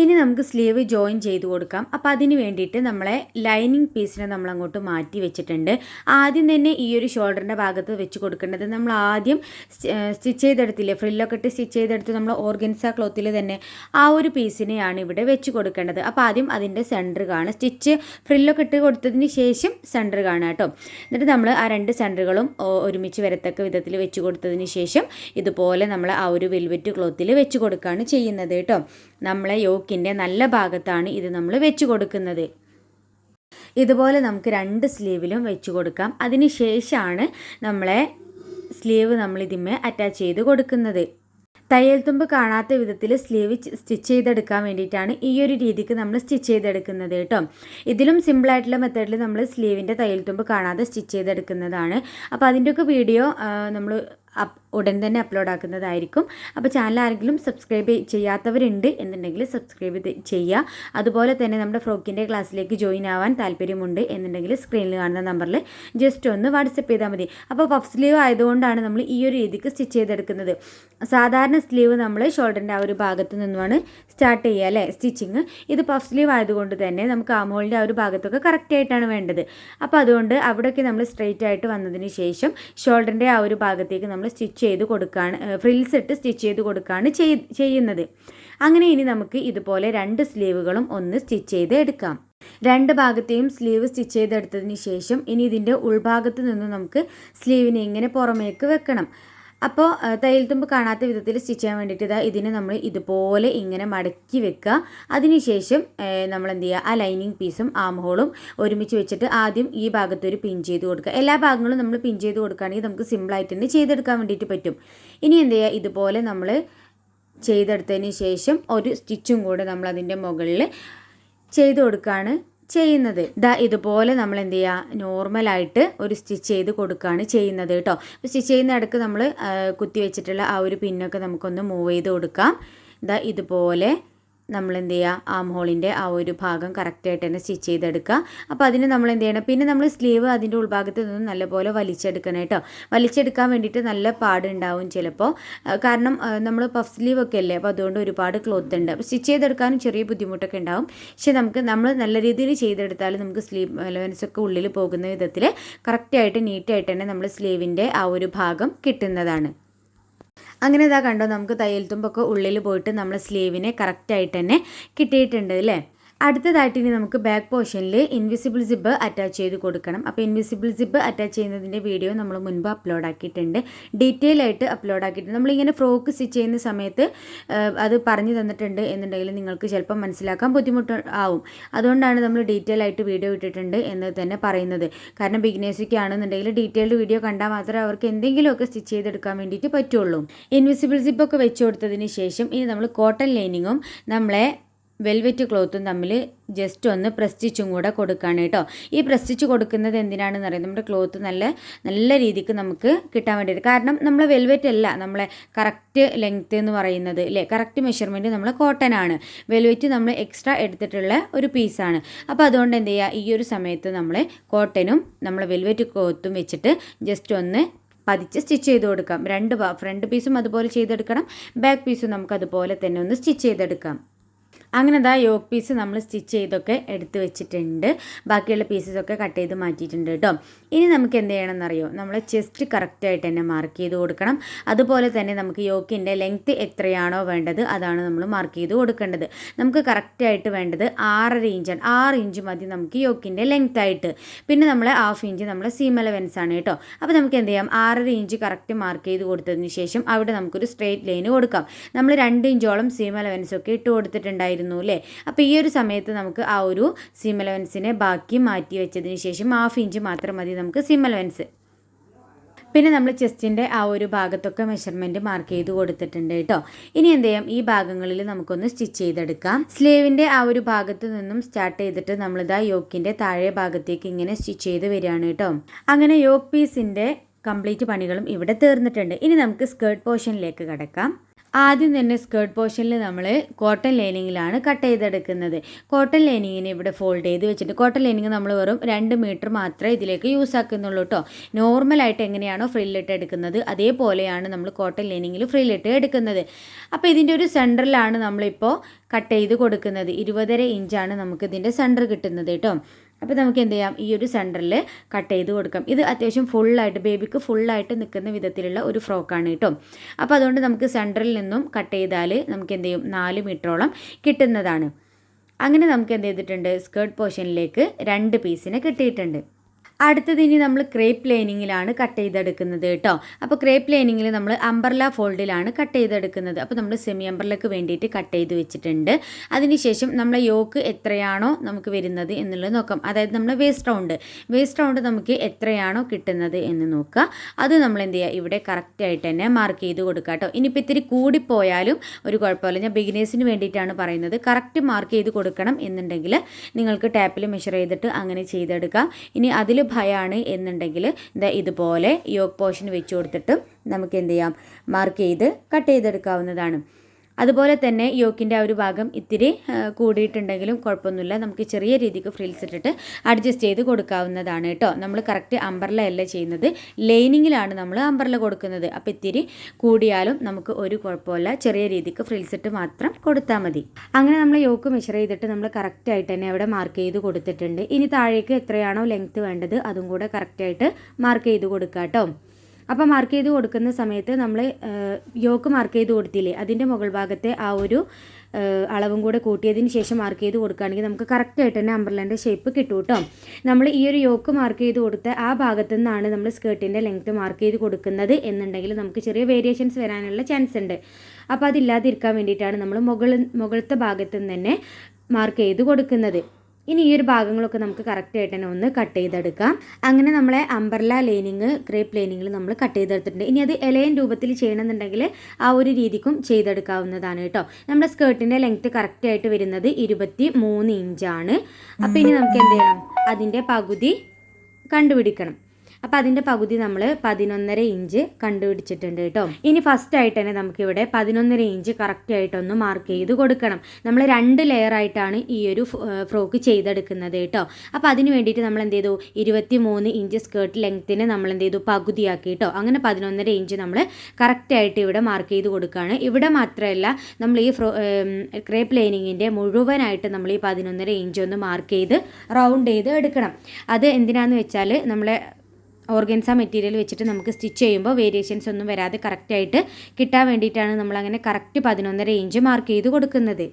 ഇനി നമുക്ക് സ്ലീവ് ജോയിൻ ചെയ്ത് കൊടുക്കാം. അപ്പോൾ അതിന് വേണ്ടിയിട്ട് നമ്മളെ ലൈനിങ് പീസിനെ നമ്മൾ അങ്ങോട്ട് മാറ്റി വെച്ചിട്ടുണ്ട്. ആദ്യം തന്നെ ഈ ഒരു ഷോൾഡറിന്റെ ഭാഗത്ത് വെച്ച് കൊടുക്കേണ്ടത് നമ്മൾ ആദ്യം സ്റ്റിച്ച് ചെയ്തെടുത്തില്ലേ? ഫ്രില്ലൊക്കെ ഇട്ട് സ്റ്റിച്ച് ചെയ്തെടുത്ത് നമ്മൾ ഓർഗൻസ ക്ലോത്തിൽ തന്നെ ആ ഒരു പീസിനെയാണ് ഇവിടെ വെച്ച് കൊടുക്കേണ്ടത്. അപ്പോൾ ആദ്യം അതിന്റെ സെന്റർ കാണാം സ്റ്റിച്ച് ഫ്രില്ലൊക്കെ ഇട്ട് കൊടുത്തതിന് ശേഷം സെന്റർ കാണുക കേട്ടോ. എന്നിട്ട് നമ്മൾ ആ രണ്ട് സെന്ററുകളും ഒരുമിച്ച് വരത്തക്ക വിധത്തിൽ വെച്ച് കൊടുത്തതിന് ശേഷം ഇതുപോലെ നമ്മൾ ആ ഒരു വെൽവെറ്റ് ക്ലോത്തിൽ വെച്ച് കൊടുക്കുകയാണ് ചെയ്യുന്നത് കേട്ടോ. നമ്മളെ യോക്കിന്റെ നല്ല ഭാഗത്താണ് ഇത് നമ്മൾ വെച്ച് കൊടുക്കുന്നത്. ഇതുപോലെ നമുക്ക് രണ്ട് സ്ലീവിലും വെച്ച് കൊടുക്കാം. അതിന് ശേഷമാണ് നമ്മളെ സ്ലീവ് നമ്മൾ ഇതിന്മേ അറ്റാച്ച് ചെയ്ത് കൊടുക്കുന്നത്. തയ്യൽ തുമ്പ് കാണാത്ത വിധത്തിൽ സ്ലീവ് സ്റ്റിച്ച് ചെയ്തെടുക്കാൻ വേണ്ടിയിട്ടാണ് ഈ ഒരു രീതിക്ക് നമ്മൾ സ്റ്റിച്ച് ചെയ്തെടുക്കുന്നത് കേട്ടോ. ഇതിലും സിമ്പിളായിട്ടുള്ള മെത്തേഡിൽ നമ്മൾ സ്ലീവിന്റെ തയ്യൽ തുമ്പ് കാണാതെ സ്റ്റിച്ച് ചെയ്തെടുക്കുന്നതാണ്. അപ്പോൾ അതിന്റെയൊക്കെ വീഡിയോ നമ്മൾ ഉടൻ തന്നെ അപ്ലോഡ് ആക്കുന്നതായിരിക്കും. അപ്പോൾ ചാനൽ ആരെങ്കിലും സബ്സ്ക്രൈബ് ചെയ്യാത്തവരുണ്ട് എന്നുണ്ടെങ്കിൽ സബ്സ്ക്രൈബ് ചെയ്യുക അതുപോലെ തന്നെ നമ്മുടെ ഫ്രോക്കിന്റെ ക്ലാസ്സിലേക്ക് ജോയിൻ ആവാൻ താല്പര്യമുണ്ട് എന്നുണ്ടെങ്കിൽ സ്ക്രീനിൽ കാണുന്ന നമ്പറിൽ ജസ്റ്റ് ഒന്ന് വാട്സപ്പ് ചെയ്താൽ മതി. അപ്പോൾ പഫ് സ്ലീവ് ആയതുകൊണ്ടാണ് നമ്മൾ ഈ ഒരു രീതിക്ക് സ്റ്റിച്ച് ചെയ്തെടുക്കുന്നത്. സാധാരണ സ്ലീവ് നമ്മൾ ഷോൾഡറിന്റെ ആ ഒരു ഭാഗത്ത് നിന്നുമാണ് സ്റ്റാർട്ട് ചെയ്യുക അല്ലേ? സ്റ്റിച്ചിങ് ഇത് പഫ് സ്ലീവ് ആയതുകൊണ്ട് തന്നെ നമുക്ക് ആമോളിന്റെ ആ ഒരു ഭാഗത്തൊക്കെ കറക്റ്റ് ആയിട്ടാണ് വേണ്ടത്. അപ്പോൾ അതുകൊണ്ട് അവിടെയൊക്കെ നമ്മൾ സ്ട്രെയിറ്റ് ആയിട്ട് വന്നതിന് ശേഷം ഷോൾഡറിന്റെ ആ ഒരു ഭാഗത്തേക്ക് നമ്മൾ സ്റ്റിച്ച് ചെയ്ത് കൊടുക്കുകയാണ് ഫ്രിൽസ് ഇട്ട് സ്റ്റിച്ച് ചെയ്ത് കൊടുക്കുകയാണ് ചെയ്യുന്നത്. അങ്ങനെ ഇനി നമുക്ക് ഇതുപോലെ രണ്ട് സ്ലീവുകളും ഒന്ന് സ്റ്റിച്ച് ചെയ്ത് എടുക്കാം. രണ്ട് ഭാഗത്തെയും സ്ലീവ് സ്റ്റിച്ച് ചെയ്തെടുത്തതിന് ശേഷം ഇനി ഇതിന്റെ ഉൾഭാഗത്ത് നിന്ന് നമുക്ക് സ്ലീവിനെ ഇങ്ങനെ പുറമേക്ക് വെക്കണം. അപ്പോൾ തയ്യൽ തുമ്പ് കാണാത്ത വിധത്തിൽ സ്റ്റിച്ച് ചെയ്യാൻ വേണ്ടിയിട്ട് ഇതാ ഇതിനെ നമ്മൾ ഇതുപോലെ ഇങ്ങനെ മടക്കി വെക്കുക അതിനുശേഷം നമ്മൾ എന്ത് ചെയ്യുക ആ ലൈനിങ് പീസും ആം ഹോളും ഒരുമിച്ച് വെച്ചിട്ട് ആദ്യം ഈ ഭാഗത്ത് ഒരു പിൻ ചെയ്ത് കൊടുക്കുക എല്ലാ ഭാഗങ്ങളും നമ്മൾ പിൻ ചെയ്ത് കൊടുക്കുകയാണെങ്കിൽ നമുക്ക് സിമ്പിളായിട്ട് തന്നെ ചെയ്തെടുക്കാൻ വേണ്ടിയിട്ട് പറ്റും. ഇനി എന്ത് ചെയ്യുക ഇതുപോലെ നമ്മൾ ചെയ്തെടുത്തതിന് ശേഷം ഒരു സ്റ്റിച്ചും കൂടെ നമ്മൾ അതിന്റെ മുകളിൽ ചെയ്ത് കൊടുക്കുകയാണ് ചെയ്യുന്നത്. ദാ ഇതുപോലെ നമ്മൾ എന്ത് ചെയ്യുക നോർമലായിട്ട് ഒരു സ്റ്റിച്ച് ചെയ്ത് കൊടുക്കുകയാണ് ചെയ്യുന്നത് കേട്ടോ. സ്റ്റിച്ച് ചെയ്യുന്ന ഇടയ്ക്ക് നമ്മൾ കുത്തി വെച്ചിട്ടുള്ള ആ ഒരു പിന്നൊക്കെ നമുക്കൊന്ന് മൂവ് ചെയ്ത് കൊടുക്കാം. ദാ ഇതുപോലെ നമ്മൾ എന്ത് ചെയ്യുക ആം ഹോളിന്റെ ആ ഒരു ഭാഗം കറക്റ്റായിട്ട് തന്നെ സ്റ്റിച്ച് ചെയ്തെടുക്കുക. അപ്പോൾ അതിന് നമ്മൾ എന്ത് ചെയ്യണം പിന്നെ നമ്മൾ സ്ലീവ് അതിന്റെ ഉൾഭാഗത്ത് നിന്ന് നല്ലപോലെ വലിച്ചെടുക്കണം കേട്ടോ. വലിച്ചെടുക്കാൻ വേണ്ടിയിട്ട് നല്ല പാടുണ്ടാവും ചിലപ്പോൾ കാരണം നമ്മൾ പഫ് സ്ലീവ് ഒക്കെ അല്ലേ? അപ്പോൾ അതുകൊണ്ട് ഒരുപാട് ക്ലോത്ത് ഉണ്ട്. അപ്പോൾ സ്റ്റിച്ച് ചെയ്തെടുക്കാനും ചെറിയ ബുദ്ധിമുട്ടൊക്കെ ഉണ്ടാവും. പക്ഷേ നമുക്ക് നമ്മൾ നല്ല രീതിയിൽ ചെയ്തെടുത്താൽ നമുക്ക് സ്ലീവ് അലവൻസ് ഒക്കെ ഉള്ളിൽ പോകുന്ന വിധത്തിൽ കറക്റ്റായിട്ട് നീറ്റായിട്ട് തന്നെ നമ്മൾ സ്ലീവിന്റെ ആ ഒരു ഭാഗം കിട്ടുന്നതാണ്. അങ്ങനെ ഇതാ കണ്ടോ നമുക്ക് തയ്യൽ തുമ്പൊക്കെ ഉള്ളിൽ പോയിട്ട് നമ്മൾ സ്ലീവിനെ കറക്റ്റായിട്ട് തന്നെ കിട്ടിയിട്ടുണ്ട് അല്ലേ? അടുത്തതായിട്ട് ഇനി നമുക്ക് ബാക്ക് പോർഷനിൽ ഇൻവിസിബിൾ സിബ് അറ്റാച്ച് ചെയ്ത് കൊടുക്കണം. അപ്പോൾ ഇൻവിസിബിൾ സിബ് അറ്റാച്ച് ചെയ്യുന്നതിന്റെ വീഡിയോ നമ്മൾ മുൻപ് അപ്ലോഡ് ആക്കിയിട്ടുണ്ട്. ഡീറ്റെയിൽ ആയിട്ട് അപ്ലോഡ് ആക്കിയിട്ടുണ്ട്. നമ്മളിങ്ങനെ ഫ്രോക്ക് സ്റ്റിച്ച് ചെയ്യുന്ന സമയത്ത് അത് പറഞ്ഞു തന്നിട്ടുണ്ട് എന്നുണ്ടെങ്കിൽ നിങ്ങൾക്ക് ചിലപ്പോൾ മനസ്സിലാക്കാൻ ബുദ്ധിമുട്ട് ആവും. അതുകൊണ്ടാണ് നമ്മൾ ഡീറ്റെയിൽ ആയിട്ട് വീഡിയോ ഇട്ടിട്ടുണ്ട് എന്ന് തന്നെ പറയുന്നത്. കാരണം ബിഗിനേഴ്സൊക്കെ ആണെന്നുണ്ടെങ്കിൽ ഡീറ്റെയിൽഡ് വീഡിയോ കണ്ടാൽ മാത്രമേ അവർക്ക് എന്തെങ്കിലുമൊക്കെ സ്റ്റിച്ച് ചെയ്തെടുക്കാൻ വേണ്ടിയിട്ട് പറ്റുള്ളൂ. ഇൻവിസിബിൾ സിബൊക്കെ വെച്ച് കൊടുത്തതിന് ശേഷം ഇനി നമ്മൾ കോട്ടൺ ലൈനിങ്ങും നമ്മളെ വെൽവെറ്റ് ക്ലോത്തും തമ്മിൽ ജസ്റ്റ് ഒന്ന് പ്രസ്റ്റിച്ചും കൂടെ കൊടുക്കുകയാണ് കേട്ടോ. ഈ പ്രസ്റ്റിച്ച് കൊടുക്കുന്നത് എന്തിനാണെന്ന് അറിയാം. നമ്മുടെ ക്ലോത്ത് നല്ല നല്ല രീതിക്ക് നമുക്ക് കിട്ടാൻ വേണ്ടിയിട്ട്. കാരണം നമ്മൾ വെൽവെറ്റ് അല്ല നമ്മളെ കറക്റ്റ് ലെങ്ത്ത് എന്ന് പറയുന്നത് അല്ലേ? കറക്റ്റ് മെഷർമെന്റ് നമ്മൾ കോട്ടൺ ആണ്. വെൽവെറ്റ് നമ്മൾ എക്സ്ട്രാ എടുത്തിട്ടുള്ള ഒരു പീസാണ് അപ്പോൾ അതുകൊണ്ട് എന്ത് ചെയ്യുക? ഈ ഒരു സമയത്ത് നമ്മൾ കോട്ടനും നമ്മൾ വെൽവെറ്റ് ക്ലോത്തും വെച്ചിട്ട് ജസ്റ്റ് ഒന്ന് പതിച്ച് സ്റ്റിച്ച് ചെയ്ത് കൊടുക്കാം. രണ്ട് ഫ്രണ്ട് പീസും അതുപോലെ ചെയ്തെടുക്കണം. ബാക്ക് പീസും നമുക്ക് അതുപോലെ തന്നെ ഒന്ന് സ്റ്റിച്ച് ചെയ്തെടുക്കാം. അങ്ങനെ ഇതാ യോക്ക് പീസ് നമ്മൾ സ്റ്റിച്ച് ചെയ്തൊക്കെ എടുത്ത് വെച്ചിട്ടുണ്ട്. ബാക്കിയുള്ള പീസസ് ഒക്കെ കട്ട് ചെയ്ത് മാറ്റിയിട്ടുണ്ട് കേട്ടോ. ഇനി നമുക്ക് എന്ത് ചെയ്യണമെന്നറിയോ? നമ്മളെ ചെസ്റ്റ് കറക്റ്റായിട്ട് തന്നെ മാർക്ക് ചെയ്ത് കൊടുക്കണം. അതുപോലെ തന്നെ നമുക്ക് യോക്കിന്റെ ലെങ്ത്ത് എത്രയാണോ വേണ്ടത് അതാണ് നമ്മൾ മാർക്ക് ചെയ്ത് കൊടുക്കേണ്ടത്. നമുക്ക് കറക്റ്റായിട്ട് വേണ്ടത് ആറര ഇഞ്ചാണ് ആറ് ഇഞ്ച് മതി നമുക്ക് യോക്കിന്റെ ലെങ്ത് ആയിട്ട്. പിന്നെ നമ്മൾ ഹാഫ് ഇഞ്ച് നമ്മൾ സീം അലവൻസ് ആണ് കേട്ടോ. അപ്പോൾ നമുക്ക് എന്ത് ചെയ്യാം? ആറര ഇഞ്ച് കറക്റ്റ് മാർക്ക് ചെയ്ത് കൊടുത്തതിന് ശേഷം അവിടെ നമുക്കൊരു സ്ട്രെയിറ്റ് ലൈന് കൊടുക്കാം. നമ്മൾ രണ്ട് ഇഞ്ചോളം സീം അലവൻസ് ഒക്കെ ഇട്ട് കൊടുത്തിട്ടുണ്ടായിരുന്നു അല്ലേ? അപ്പോൾ ഈ ഒരു സമയത്ത് നമുക്ക് ആ ഒരു സീം അലവൻസിനെ ബാക്കി മാറ്റി വെച്ചതിന് ശേഷം ഹാഫ് ഇഞ്ച് മാത്രം മതി നമുക്ക് സിം പിന്നെ നമ്മൾ ചെസ്റ്റിന്റെ ആ ഒരു ഭാഗത്തൊക്കെ മെഷർമെന്റ് മാർക്ക് ചെയ്ത് കൊടുത്തിട്ടുണ്ട് കേട്ടോ. ഇനി എന്ത് ചെയ്യാം? ഈ ഭാഗങ്ങളിൽ നമുക്കൊന്ന് സ്റ്റിച്ച് ചെയ്തെടുക്കാം. സ്ലീവിന്റെ ആ ഒരു ഭാഗത്ത് നിന്നും സ്റ്റാർട്ട് ചെയ്തിട്ട് നമ്മളിതാ യോക്കിന്റെ താഴെ ഭാഗത്തേക്ക് ഇങ്ങനെ സ്റ്റിച്ച് ചെയ്ത് വരികയാണ് കേട്ടോ. അങ്ങനെ യോക്ക് പീസിന്റെ കംപ്ലീറ്റ് പണികളും ഇവിടെ തീർന്നിട്ടുണ്ട്. ഇനി നമുക്ക് സ്കേർട്ട് പോർഷനിലേക്ക് കിടക്കാം. ആദ്യം തന്നെ സ്കേർട്ട് പോർഷനിൽ നമ്മൾ കോട്ടൺ ലൈനിങ്ങിലാണ് കട്ട് ചെയ്തെടുക്കുന്നത്. കോട്ടൺ ലൈനിങ്ങിനെ ഇവിടെ ഫോൾഡ് ചെയ്ത് വെച്ചിട്ട് കോട്ടൺ ലൈനിങ് നമ്മൾ വെറും രണ്ട് മീറ്റർ മാത്രമേ ഇതിലേക്ക് യൂസ് ആക്കുന്നുള്ളൂ കേട്ടോ നോർമലായിട്ട് എങ്ങനെയാണോ ഫ്രില്ലിട്ട് എടുക്കുന്നത് അതേപോലെയാണ് നമ്മൾ കോട്ടൺ ലൈനിങ്ങിൽ ഫ്രില്ലിട്ട് എടുക്കുന്നത്. അപ്പോൾ ഇതിന്റെ ഒരു സെന്ററിലാണ് നമ്മളിപ്പോൾ കട്ട് ചെയ്ത് കൊടുക്കുന്നത്. ഇരുപതര ഇഞ്ചാണ് നമുക്ക് ഇതിന്റെ സെന്റർ കിട്ടുന്നത് കേട്ടോ അപ്പോൾ നമുക്ക് എന്ത് ചെയ്യാം? ഈ ഒരു സെന്ററിൽ കട്ട് ചെയ്ത് കൊടുക്കാം. ഇത് അത്യാവശ്യം ഫുള്ളായിട്ട് ബേബിക്ക് ഫുള്ളായിട്ട് നിൽക്കുന്ന വിധത്തിലുള്ള ഒരു ഫ്രോക്കാണ് കേട്ടോ അപ്പോൾ അതുകൊണ്ട് നമുക്ക് സെന്ററിൽ നിന്നും കട്ട് ചെയ്താൽ നമുക്ക് എന്ത് ചെയ്യും? നാല് മീറ്ററോളം കിട്ടുന്നതാണ്. അങ്ങനെ നമുക്ക് എന്ത് ചെയ്തിട്ടുണ്ട്? സ്കേർട്ട് പോർഷനിലേക്ക് രണ്ട് പീസിനെ കിട്ടിയിട്ടുണ്ട്. അടുത്തത് ഇനി നമ്മൾ ക്രേപ്പ് ലൈനിങ്ങിലാണ് കട്ട് ചെയ്തെടുക്കുന്നത് കേട്ടോ. അപ്പോൾ ക്രേപ്പ് ലൈനിങ്ങിൽ നമ്മൾ അമ്പർല ഫോൾഡിലാണ് കട്ട് ചെയ്തെടുക്കുന്നത്. അപ്പോൾ നമ്മൾ സെമി അമ്പർലക്ക് വേണ്ടിയിട്ട് കട്ട് ചെയ്ത് വെച്ചിട്ടുണ്ട്. അതിനുശേഷം നമ്മളെ യോക്ക് എത്രയാണോ നമുക്ക് വരുന്നത് എന്നുള്ളത് നോക്കാം. അതായത് നമ്മൾ വേസ്റ്റ് റൗണ്ട് വേസ്റ്റ് റൗണ്ട് നമുക്ക് എത്രയാണോ കിട്ടുന്നത് എന്ന് നോക്കുക. അത് നമ്മൾ എന്ത് ചെയ്യുക? ഇവിടെ കറക്റ്റായിട്ട് തന്നെ മാർക്ക് ചെയ്ത് കൊടുക്കുക കേട്ടോ. ഇനിയിപ്പോൾ ഇത്തിരി കൂടിപ്പോയാലും ഒരു കുഴപ്പമില്ല. ഞാൻ ബിഗിനേഴ്സിന് വേണ്ടിയിട്ടാണ് പറയുന്നത്. കറക്റ്റ് മാർക്ക് ചെയ്ത് കൊടുക്കണം എന്നുണ്ടെങ്കിൽ നിങ്ങൾക്ക് ടാപ്പിൽ മെഷർ ചെയ്തിട്ട് അങ്ങനെ ചെയ്തെടുക്കാം ഇനി അതിൽ ഭയമാണ് എന്നുണ്ടെങ്കിൽ ഇതാ ഇതുപോലെ യോഗ പോഷൻ വെച്ച് കൊടുത്തിട്ട് നമുക്ക് എന്ത് ചെയ്യാം? മാർക്ക് ചെയ്ത് കട്ട് ചെയ്തെടുക്കാവുന്നതാണ്. അതുപോലെ തന്നെ യോക്കിന്റെ ആ ഒരു ഭാഗം ഇത്തിരി കൂടിയിട്ടുണ്ടെങ്കിലും കുഴപ്പമൊന്നുമില്ല. നമുക്ക് ചെറിയ രീതിക്ക് ഫ്രിൽസ് ഇട്ടിട്ട് അഡ്ജസ്റ്റ് ചെയ്ത് കൊടുക്കാവുന്നതാണ് കേട്ടോ. നമ്മൾ കറക്റ്റ് അമ്പർല അല്ല ചെയ്യുന്നത്? ലൈനിങ്ങിലാണ് നമ്മൾ അമ്പർല കൊടുക്കുന്നത്. അപ്പോൾ ഇത്തിരി കൂടിയാലും നമുക്ക് ഒരു കുഴപ്പമില്ല. ചെറിയ രീതിക്ക് ഫ്രിൽസ് ഇട്ട് മാത്രം കൊടുത്താൽ മതി. അങ്ങനെ നമ്മൾ യോക്ക് മെഷർ ചെയ്തിട്ട് നമ്മൾ കറക്റ്റായിട്ട് തന്നെ അവിടെ മാർക്ക് ചെയ്ത് കൊടുത്തിട്ടുണ്ട്. ഇനി താഴേക്ക് എത്രയാണോ ലെങ്ത്ത് വേണ്ടത് അതും കൂടെ കറക്റ്റായിട്ട് മാർക്ക് ചെയ്ത് കൊടുക്കാം കേട്ടോ അപ്പോൾ മാർക്ക് ചെയ്ത് കൊടുക്കുന്ന സമയത്ത് നമ്മൾ യോക്ക് മാർക്ക് ചെയ്ത് കൊടുത്തില്ലേ അതിന്റെ മുകൾ ഭാഗത്തെ ആ ഒരു അളവും കൂടെ കൂട്ടിയതിന് ശേഷം മാർക്ക് ചെയ്ത് കൊടുക്കുകയാണെങ്കിൽ നമുക്ക് കറക്റ്റായിട്ട് തന്നെ അമ്പർലന്റെ ഷേപ്പ് കിട്ടും കേട്ടോ നമ്മൾ ഈ ഒരു യോക്ക് മാർക്ക് ചെയ്ത് കൊടുത്ത ആ ഭാഗത്തു നിന്നാണ് നമ്മൾ സ്കേർട്ടിന്റെ ലെങ്ത്ത് മാർക്ക് ചെയ്ത് കൊടുക്കുന്നത് എന്നുണ്ടെങ്കിൽ നമുക്ക് ചെറിയ വേരിയേഷൻസ് വരാനുള്ള ചാൻസ് ഉണ്ട്. അപ്പോൾ അതില്ലാതിരിക്കാൻ വേണ്ടിയിട്ടാണ് നമ്മൾ മുകളിൽ മുകളിലത്തെ ഭാഗത്തു നിന്ന് തന്നെ മാർക്ക് ചെയ്ത് കൊടുക്കുന്നത്. ഇനി ഈ ഒരു ഭാഗങ്ങളൊക്കെ നമുക്ക് കറക്റ്റ് ആയിട്ട് തന്നെ ഒന്ന് കട്ട് ചെയ്തെടുക്കാം. അങ്ങനെ നമ്മളെ അംബർല ലൈനിങ് ക്രേപ്പ് ലൈനിങ്ങിൽ നമ്മൾ കട്ട് ചെയ്തെടുത്തിട്ടുണ്ട്. ഇനി അത് എലയൻ രൂപത്തിൽ ചെയ്യണമെന്നുണ്ടെങ്കിൽ ആ ഒരു രീതിക്കും ചെയ്തെടുക്കാവുന്നതാണ് കേട്ടോ. നമ്മുടെ സ്കേർട്ടിന്റെ ലെങ്ത്ത് കറക്റ്റ് ആയിട്ട് വരുന്നത് ഇരുപത്തി മൂന്ന് ഇഞ്ചാണ് അപ്പോൾ ഇനി നമുക്ക് എന്ത് ചെയ്യണം? അതിന്റെ പകുതി കണ്ടുപിടിക്കണം. അപ്പോൾ അതിന്റെ പകുതി നമ്മൾ പതിനൊന്നര ഇഞ്ച് കണ്ടുപിടിച്ചിട്ടുണ്ട് കേട്ടോ. ഇനി ഫസ്റ്റ് ആയിട്ട് തന്നെ നമുക്കിവിടെ പതിനൊന്നര ഇഞ്ച് കറക്റ്റ് ആയിട്ടൊന്ന് മാർക്ക് ചെയ്ത് കൊടുക്കണം. നമ്മൾ രണ്ട് ലെയർ ആയിട്ടാണ് ഈ ഒരു ഫ്രോക്ക് ചെയ്തെടുക്കുന്നത് കേട്ടോ. അപ്പോൾ അതിന് വേണ്ടിയിട്ട് നമ്മൾ എന്ത് ചെയ്തു? ഇരുപത്തി മൂന്ന് ഇഞ്ച് സ്കേർട്ട് ലെങ്ത്തിന് നമ്മൾ എന്ത് ചെയ്തു? പകുതിയാക്കി കേട്ടോ. അങ്ങനെ പതിനൊന്നര ഇഞ്ച് നമ്മൾ കറക്റ്റ് ആയിട്ട് ഇവിടെ മാർക്ക് ചെയ്ത് കൊടുക്കുകയാണ് ഇവിടെ മാത്രമല്ല നമ്മൾ ഈ ഫ്രോ ക്രേപ്പ് ലൈനിങ്ങിന്റെ മുഴുവനായിട്ട് നമ്മൾ ഈ പതിനൊന്നര ഇഞ്ച് ഒന്ന് മാർക്ക് ചെയ്ത് റൗണ്ട് ചെയ്ത് എടുക്കണം. അത് എന്തിനാന്ന് വെച്ചാൽ നമ്മളെ ഓർഗൻസ മെറ്റീരിയൽ വെച്ചിട്ട് നമുക്ക് സ്റ്റിച്ച് ചെയ്യുമ്പോൾ വേരിയേഷൻസ് ഒന്നും വരാതെ കറക്റ്റായിട്ട് കിട്ടാൻ വേണ്ടിയിട്ടാണ് നമ്മളങ്ങനെ കറക്റ്റ് പതിനൊന്നര ഇഞ്ച് മാർക്ക് ചെയ്ത് കൊടുക്കുന്നത്.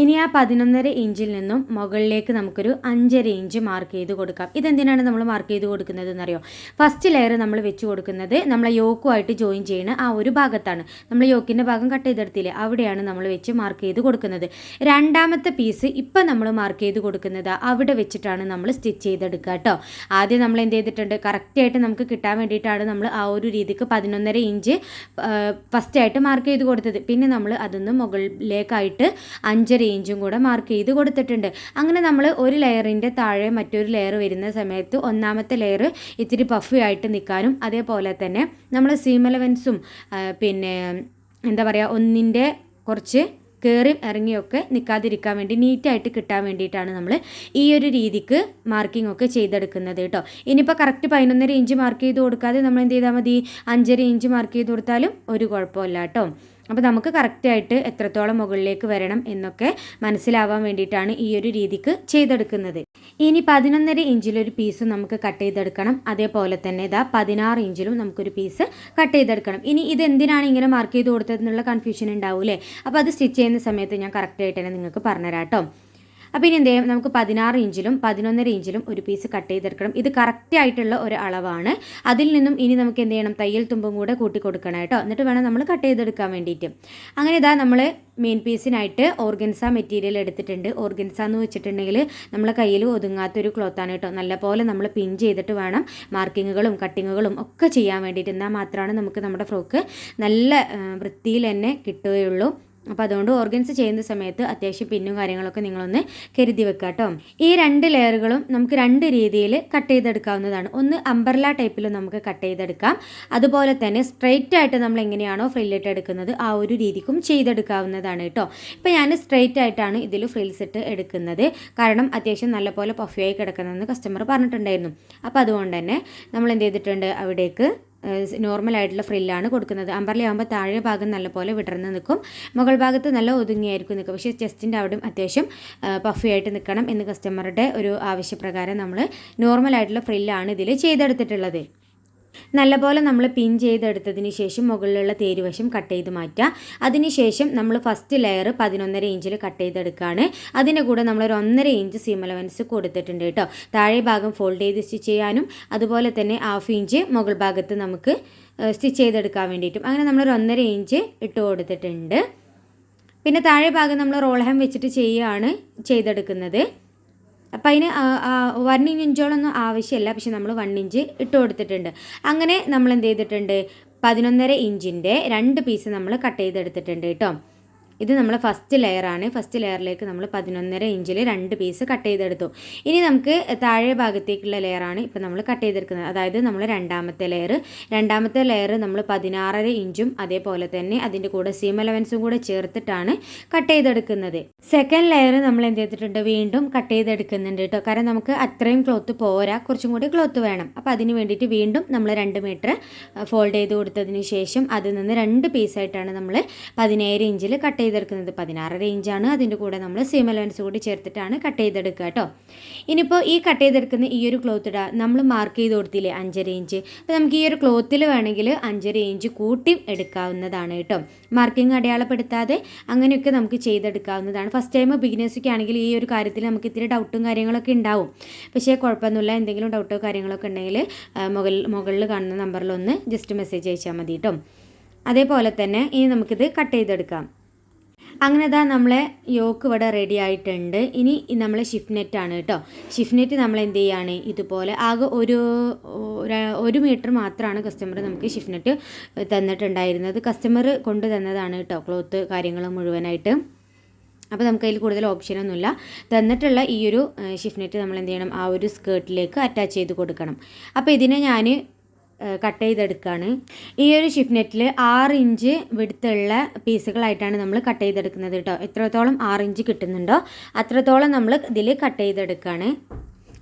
ഇനി ആ പതിനൊന്നര ഇഞ്ചിൽ നിന്നും മുകളിലേക്ക് നമുക്കൊരു അഞ്ചര ഇഞ്ച് മാർക്ക് ചെയ്ത് കൊടുക്കാം. ഇതെന്തിനാണ് നമ്മൾ മാർക്ക് ചെയ്ത് കൊടുക്കുന്നത് എന്നറിയോ ഫസ്റ്റ് ലെയർ നമ്മൾ വെച്ച് കൊടുക്കുന്നത് നമ്മളെ യോക്കുമായിട്ട് ജോയിൻ ചെയ്യുന്ന ആ ഒരു ഭാഗത്താണ്. നമ്മൾ യോക്കിന്റെ ഭാഗം കട്ട് ചെയ്തെടുത്തില്ലേ? അവിടെയാണ് നമ്മൾ വെച്ച് മാർക്ക് ചെയ്ത് കൊടുക്കുന്നത്. രണ്ടാമത്തെ പീസ് ഇപ്പം നമ്മൾ മാർക്ക് ചെയ്ത് കൊടുക്കുന്നത് അവിടെ വെച്ചിട്ടാണ് നമ്മൾ സ്റ്റിച്ച് ചെയ്തെടുക്കുക കേട്ടോ ആദ്യം നമ്മൾ എന്ത് ചെയ്തിട്ടുണ്ട്? കറക്റ്റായിട്ട് നമുക്ക് കിട്ടാൻ വേണ്ടിയിട്ടാണ് നമ്മൾ ആ ഒരു രീതിക്ക് പതിനൊന്നര ഇഞ്ച് ഫസ്റ്റായിട്ട് മാർക്ക് ചെയ്ത് കൊടുത്തത്. പിന്നെ നമ്മൾ അതൊന്ന് മുകളിലേക്കായിട്ട് അഞ്ചര ഇഞ്ചും കൂടെ മാർക്ക് ചെയ്ത് കൊടുത്തിട്ടുണ്ട്. അങ്ങനെ നമ്മൾ ഒരു ലെയറിന്റെ താഴെ മറ്റൊരു ലെയർ വരുന്ന സമയത്ത് ഒന്നാമത്തെ ലെയർ ഇത്തിരി പഫി ആയിട്ട് നിൽക്കാനും അതേപോലെ തന്നെ നമ്മൾ സീമലവൻസും പിന്നെ എന്താ പറയുക ഒന്നിന്റെ കുറച്ച് കയറി ഇറങ്ങിയൊക്കെ നിൽക്കാതിരിക്കാൻ വേണ്ടി നീറ്റായിട്ട് കിട്ടാൻ വേണ്ടിയിട്ടാണ് നമ്മൾ ഈ ഒരു രീതിക്ക് മാർക്കിംഗ് ഒക്കെ ചെയ്തെടുക്കുന്നത് കേട്ടോ. ഇനിയിപ്പോൾ കറക്റ്റ് പതിനൊന്നര ഇഞ്ച് മാർക്ക് ചെയ്ത് കൊടുക്കാതെ നമ്മൾ എന്ത് ചെയ്താൽ മതി? അഞ്ചര ഇഞ്ച് മാർക്ക് ചെയ്ത് കൊടുത്താലും ഒരു കുഴപ്പമില്ല കേട്ടോ. അപ്പോൾ നമുക്ക് കറക്റ്റായിട്ട് എത്രത്തോളം മുകളിലേക്ക് വരണം എന്നൊക്കെ മനസ്സിലാവാൻ വേണ്ടിയിട്ടാണ് ഈ ഒരു രീതിക്ക് ചെയ്തെടുക്കുന്നത്. ഇനി പതിനൊന്നര ഇഞ്ചിലൊരു പീസ് നമുക്ക് കട്ട് ചെയ്തെടുക്കണം. അതേപോലെ തന്നെ ഇതാ പതിനാറ് ഇഞ്ചിലും നമുക്കൊരു പീസ് കട്ട് ചെയ്തെടുക്കണം. ഇനി ഇത് എന്തിനാണ് ഇങ്ങനെ മാർക്ക് ചെയ്ത് കൊടുത്തതെന്നുള്ള കൺഫ്യൂഷൻ ഉണ്ടാവൂലേ അപ്പോൾ അത് സ്റ്റിച്ച് ചെയ്യുന്ന സമയത്ത് ഞാൻ കറക്റ്റായിട്ട് തന്നെ നിങ്ങൾക്ക് പറഞ്ഞുതരാം കേട്ടോ. അപ്പോൾ ഇനി എന്ത് ചെയ്യാം? നമുക്ക് പതിനാറ് ഇഞ്ചിലും പതിനൊന്നര ഇഞ്ചിലും ഒരു പീസ് കട്ട് ചെയ്തെടുക്കണം. ഇത് കറക്റ്റ് ആയിട്ടുള്ള ഒരു അളവാണ്. അതിൽ നിന്നും ഇനി നമുക്ക് എന്ത് ചെയ്യണം? തയ്യൽ തുമ്പും കൂടെ കൂട്ടി കൊടുക്കണം കേട്ടോ. എന്നിട്ട് വേണം നമ്മൾ കട്ട് ചെയ്തെടുക്കാൻ വേണ്ടിയിട്ട്. അങ്ങനെ ഇതാ നമ്മൾ മെയിൻ പീസിനായിട്ട് ഓർഗൻസ മെറ്റീരിയൽ എടുത്തിട്ടുണ്ട്. ഓർഗൻസ എന്ന് വെച്ചിട്ടുണ്ടെങ്കിൽ നമ്മളെ കയ്യിൽ ഒതുങ്ങാത്തൊരു ക്ലോത്താണ് കേട്ടോ. നല്ലപോലെ നമ്മൾ പിൻ ചെയ്തിട്ട് വേണം മാർക്കിങ്ങുകളും കട്ടിങ്ങുകളും ഒക്കെ ചെയ്യാൻ വേണ്ടിയിട്ട്. എന്നാൽ മാത്രമാണ് നമുക്ക് നമ്മുടെ ഫ്രോക്ക് നല്ല വൃത്തിയിൽ തന്നെ കിട്ടുകയുള്ളൂ. അപ്പോൾ അതുകൊണ്ട് ഓർഗൻസ് ചെയ്യുന്ന സമയത്ത് അത്യാവശ്യം പിന്നും കാര്യങ്ങളൊക്കെ നിങ്ങളൊന്ന് കരുതി വെക്കുക കേട്ടോ ഈ രണ്ട് ലെയറുകളും നമുക്ക് രണ്ട് രീതിയിൽ കട്ട് ചെയ്തെടുക്കാവുന്നതാണ്. ഒന്ന് അംബർല ടൈപ്പിൽ നമുക്ക് കട്ട് ചെയ്തെടുക്കാം. അതുപോലെ തന്നെ സ്ട്രെയിറ്റ് ആയിട്ട് നമ്മൾ എങ്ങനെയാണോ ഫ്രില്ലിട്ട് എടുക്കുന്നത് ആ ഒരു രീതിക്കും ചെയ്തെടുക്കാവുന്നതാണ് കേട്ടോ ഇപ്പോൾ ഞാൻ സ്ട്രെയിറ്റ് ആയിട്ടാണ് ഇതിൽ ഫ്രിൽസ് ഇട്ട് എടുക്കുന്നത്. കാരണം അത്യാവശ്യം നല്ലപോലെ പഫിയായി കിടക്കുന്നതെന്ന് കസ്റ്റമർ പറഞ്ഞിട്ടുണ്ടായിരുന്നു. അപ്പോൾ അതുകൊണ്ട് തന്നെ നമ്മൾ എന്ത് ചെയ്തിട്ടുണ്ട് അവിടേക്ക് നോർമൽ ആയിട്ടുള്ള ഫ്രില്ലാണ് കൊടുക്കുന്നത്. അമ്പർലി ആകുമ്പോൾ താഴെ ഭാഗം നല്ലപോലെ വിടർന്ന് നിൽക്കും. മുകൾ ഭാഗത്ത് നല്ല ഒതുങ്ങിയായിരിക്കും നിൽക്കും പക്ഷേ ചെസ്റ്റിന്റെ അവിടെയും അത്യാവശ്യം പഫി ആയിട്ട് നിൽക്കണം എന്ന് കസ്റ്റമറുടെ ഒരു ആവശ്യപ്രകാരം നമ്മൾ നോർമൽ ആയിട്ടുള്ള ഫ്രില്ലാണ് ഇതിൽ ചെയ്തെടുത്തിട്ടുള്ളത്. നല്ലപോലെ നമ്മൾ പിൻ ചെയ്തെടുത്തതിന് ശേഷം മുകളിലുള്ള തേരുവശം കട്ട് ചെയ്ത് മാറ്റുക. അതിനുശേഷം നമ്മൾ ഫസ്റ്റ് ലെയർ പതിനൊന്നര ഇഞ്ചിൽ കട്ട് ചെയ്തെടുക്കുകയാണ്. അതിന്റെ കൂടെ നമ്മളൊരു ഒന്നര ഇഞ്ച് സീം അലവൻസ് കൊടുത്തിട്ടുണ്ട് കേട്ടോ. താഴെ ഭാഗം ഫോൾഡ് ചെയ്ത് സ്റ്റിച്ച് ചെയ്യാനും അതുപോലെ തന്നെ ഹാഫ് ഇഞ്ച് മുകൾ ഭാഗത്ത് നമുക്ക് സ്റ്റിച്ച് ചെയ്തെടുക്കാൻ വേണ്ടിയിട്ടും. അങ്ങനെ നമ്മളൊരു ഒന്നര ഇഞ്ച് ഇട്ട് കൊടുത്തിട്ടുണ്ട്. പിന്നെ താഴെ ഭാഗം നമ്മൾ റോൾ ഹാം വെച്ചിട്ട് ചെയ്യുകയാണ് ചെയ്തെടുക്കുന്നത്. അപ്പം അതിന് വൺ ഇഞ്ചോളൊന്നും ആവശ്യമില്ല പക്ഷെ നമ്മൾ വൺ ഇഞ്ച് ഇട്ട് കൊടുത്തിട്ടുണ്ട്. അങ്ങനെ നമ്മൾ എന്ത് ചെയ്തിട്ടുണ്ട് പതിനൊന്നര ഇഞ്ചിന്റെ രണ്ട് പീസ് നമ്മൾ കട്ട് ചെയ്തെടുത്തിട്ടുണ്ട് കേട്ടോ ഇത് നമ്മൾ ഫസ്റ്റ് ലെയറാണ് ഫസ്റ്റ് ലെയറിലേക്ക് നമ്മൾ പതിനൊന്നര ഇഞ്ചിൽ രണ്ട് പീസ് കട്ട് ചെയ്തെടുത്തു. ഇനി നമുക്ക് താഴെ ഭാഗത്തേക്കുള്ള ലെയറാണ് ഇപ്പോൾ നമ്മൾ കട്ട് ചെയ്തെടുക്കുന്നത്. അതായത് നമ്മൾ രണ്ടാമത്തെ ലെയർ രണ്ടാമത്തെ ലെയർ നമ്മൾ പതിനാറര ഇഞ്ചും അതേപോലെ തന്നെ അതിന്റെ കൂടെ സീം അലവൻസും കൂടെ ചേർത്തിട്ടാണ് കട്ട് ചെയ്തെടുക്കുന്നത്. സെക്കൻഡ് ലെയർ നമ്മൾ എന്ത് ചെയ്തിട്ടുണ്ട്? വീണ്ടും കട്ട് ചെയ്തെടുക്കുന്നുണ്ട് കേട്ടോ കാരണം നമുക്ക് അത്രയും ക്ലോത്ത് പോരാ. കുറച്ചും കൂടി ക്ലോത്ത് വേണം. അപ്പോൾ അതിന് വേണ്ടിയിട്ട് വീണ്ടും നമ്മൾ രണ്ട് മീറ്റർ ഫോൾഡ് ചെയ്ത് കൊടുത്തതിന് ശേഷം അതിൽ നിന്ന് രണ്ട് പീസായിട്ടാണ് നമ്മൾ പതിനേഴ് ഇഞ്ചിൽ കട്ട് ചെയ്തെടുക്കുന്നത് പതിനാറ് റേഞ്ചാണ് അതിന്റെ കൂടെ നമ്മൾ സീം അലവൻസ് കൂടി ചേർത്തിട്ടാണ് കട്ട് ചെയ്തെടുക്കുക കേട്ടോ. ഇനിയിപ്പോൾ ഈ കട്ട് ചെയ്തെടുക്കുന്ന ഈ ഒരു ക്ലോത്ത് ഇടാ നമ്മൾ മാർക്ക് ചെയ്ത് കൊടുത്തില്ലേ അഞ്ചര ഇഞ്ച് അപ്പോൾ നമുക്ക് ഈ ഒരു ക്ലോത്തിൽ വേണമെങ്കിൽ അഞ്ചര ഇഞ്ച് കൂട്ടി എടുക്കാവുന്നതാണ് കേട്ടോ. മാർക്കിംഗ് അടയാളപ്പെടുത്താതെ അങ്ങനെയൊക്കെ നമുക്ക് ചെയ്തെടുക്കാവുന്നതാണ്. ഫസ്റ്റ് ടൈം ബിഗിനേഴ്സൊക്കെ ആണെങ്കിൽ ഈ ഒരു കാര്യത്തിൽ നമുക്ക് ഇത്തിരി ഡൗട്ടും കാര്യങ്ങളൊക്കെ ഉണ്ടാവും. പക്ഷേ കുഴപ്പമൊന്നുമില്ല. എന്തെങ്കിലും ഡൗട്ടോ കാര്യങ്ങളൊക്കെ ഉണ്ടെങ്കിൽ മുകളിൽ മുകളിൽ കാണുന്ന നമ്പറിലൊന്ന് ജസ്റ്റ് മെസ്സേജ് അയച്ചാൽ മതി കേട്ടോ. അതേപോലെ തന്നെ ഇനി നമുക്കിത് കട്ട് ചെയ്തെടുക്കാം. അങ്ങനെ ഇതാ നമ്മളെ യോക്ക് ഇവിടെ റെഡി ആയിട്ടുണ്ട്. ഇനി നമ്മളെ ഷിഫ്റ്റ് ആണ് കേട്ടോ. ഷിഫ്റ്റ് നമ്മൾ എന്ത് ചെയ്യുകയാണ് ഇതുപോലെ ആകെ ഒരു ഒരു മീറ്റർ മാത്രമാണ് കസ്റ്റമർ നമുക്ക് ഷിഫ്റ്റ് തന്നിട്ടുണ്ടായിരുന്നത്. കസ്റ്റമർ കൊണ്ടു തന്നതാണ് കേട്ടോ ക്ലോത്ത് കാര്യങ്ങൾ മുഴുവനായിട്ട്. അപ്പോൾ നമുക്ക് അതിൽ കൂടുതൽ ഓപ്ഷനൊന്നുമില്ല തന്നിട്ടുള്ള ഈ ഒരു ഷിഫ്റ്റ് നെറ്റ് നമ്മൾ എന്ത് ചെയ്യണം ആ ഒരു സ്കേർട്ടിലേക്ക് അറ്റാച്ച് ചെയ്ത് കൊടുക്കണം. അപ്പോൾ ഇതിനെ ഞാൻ കട്ട് ചെയ്തെടുക്കുകയാണ് ഈ ഒരു ഷിഫ്നെറ്റിൽ നെറ്റിൽ ആറ് ഇഞ്ച് വിടുത്തുള്ള പീസുകളായിട്ടാണ് നമ്മൾ കട്ട് ചെയ്തെടുക്കുന്നത് കേട്ടോ. എത്രത്തോളം ആറ് ഇഞ്ച് കിട്ടുന്നുണ്ടോ അത്രത്തോളം നമ്മൾ ഇതിൽ കട്ട് ചെയ്തെടുക്കുകയാണ്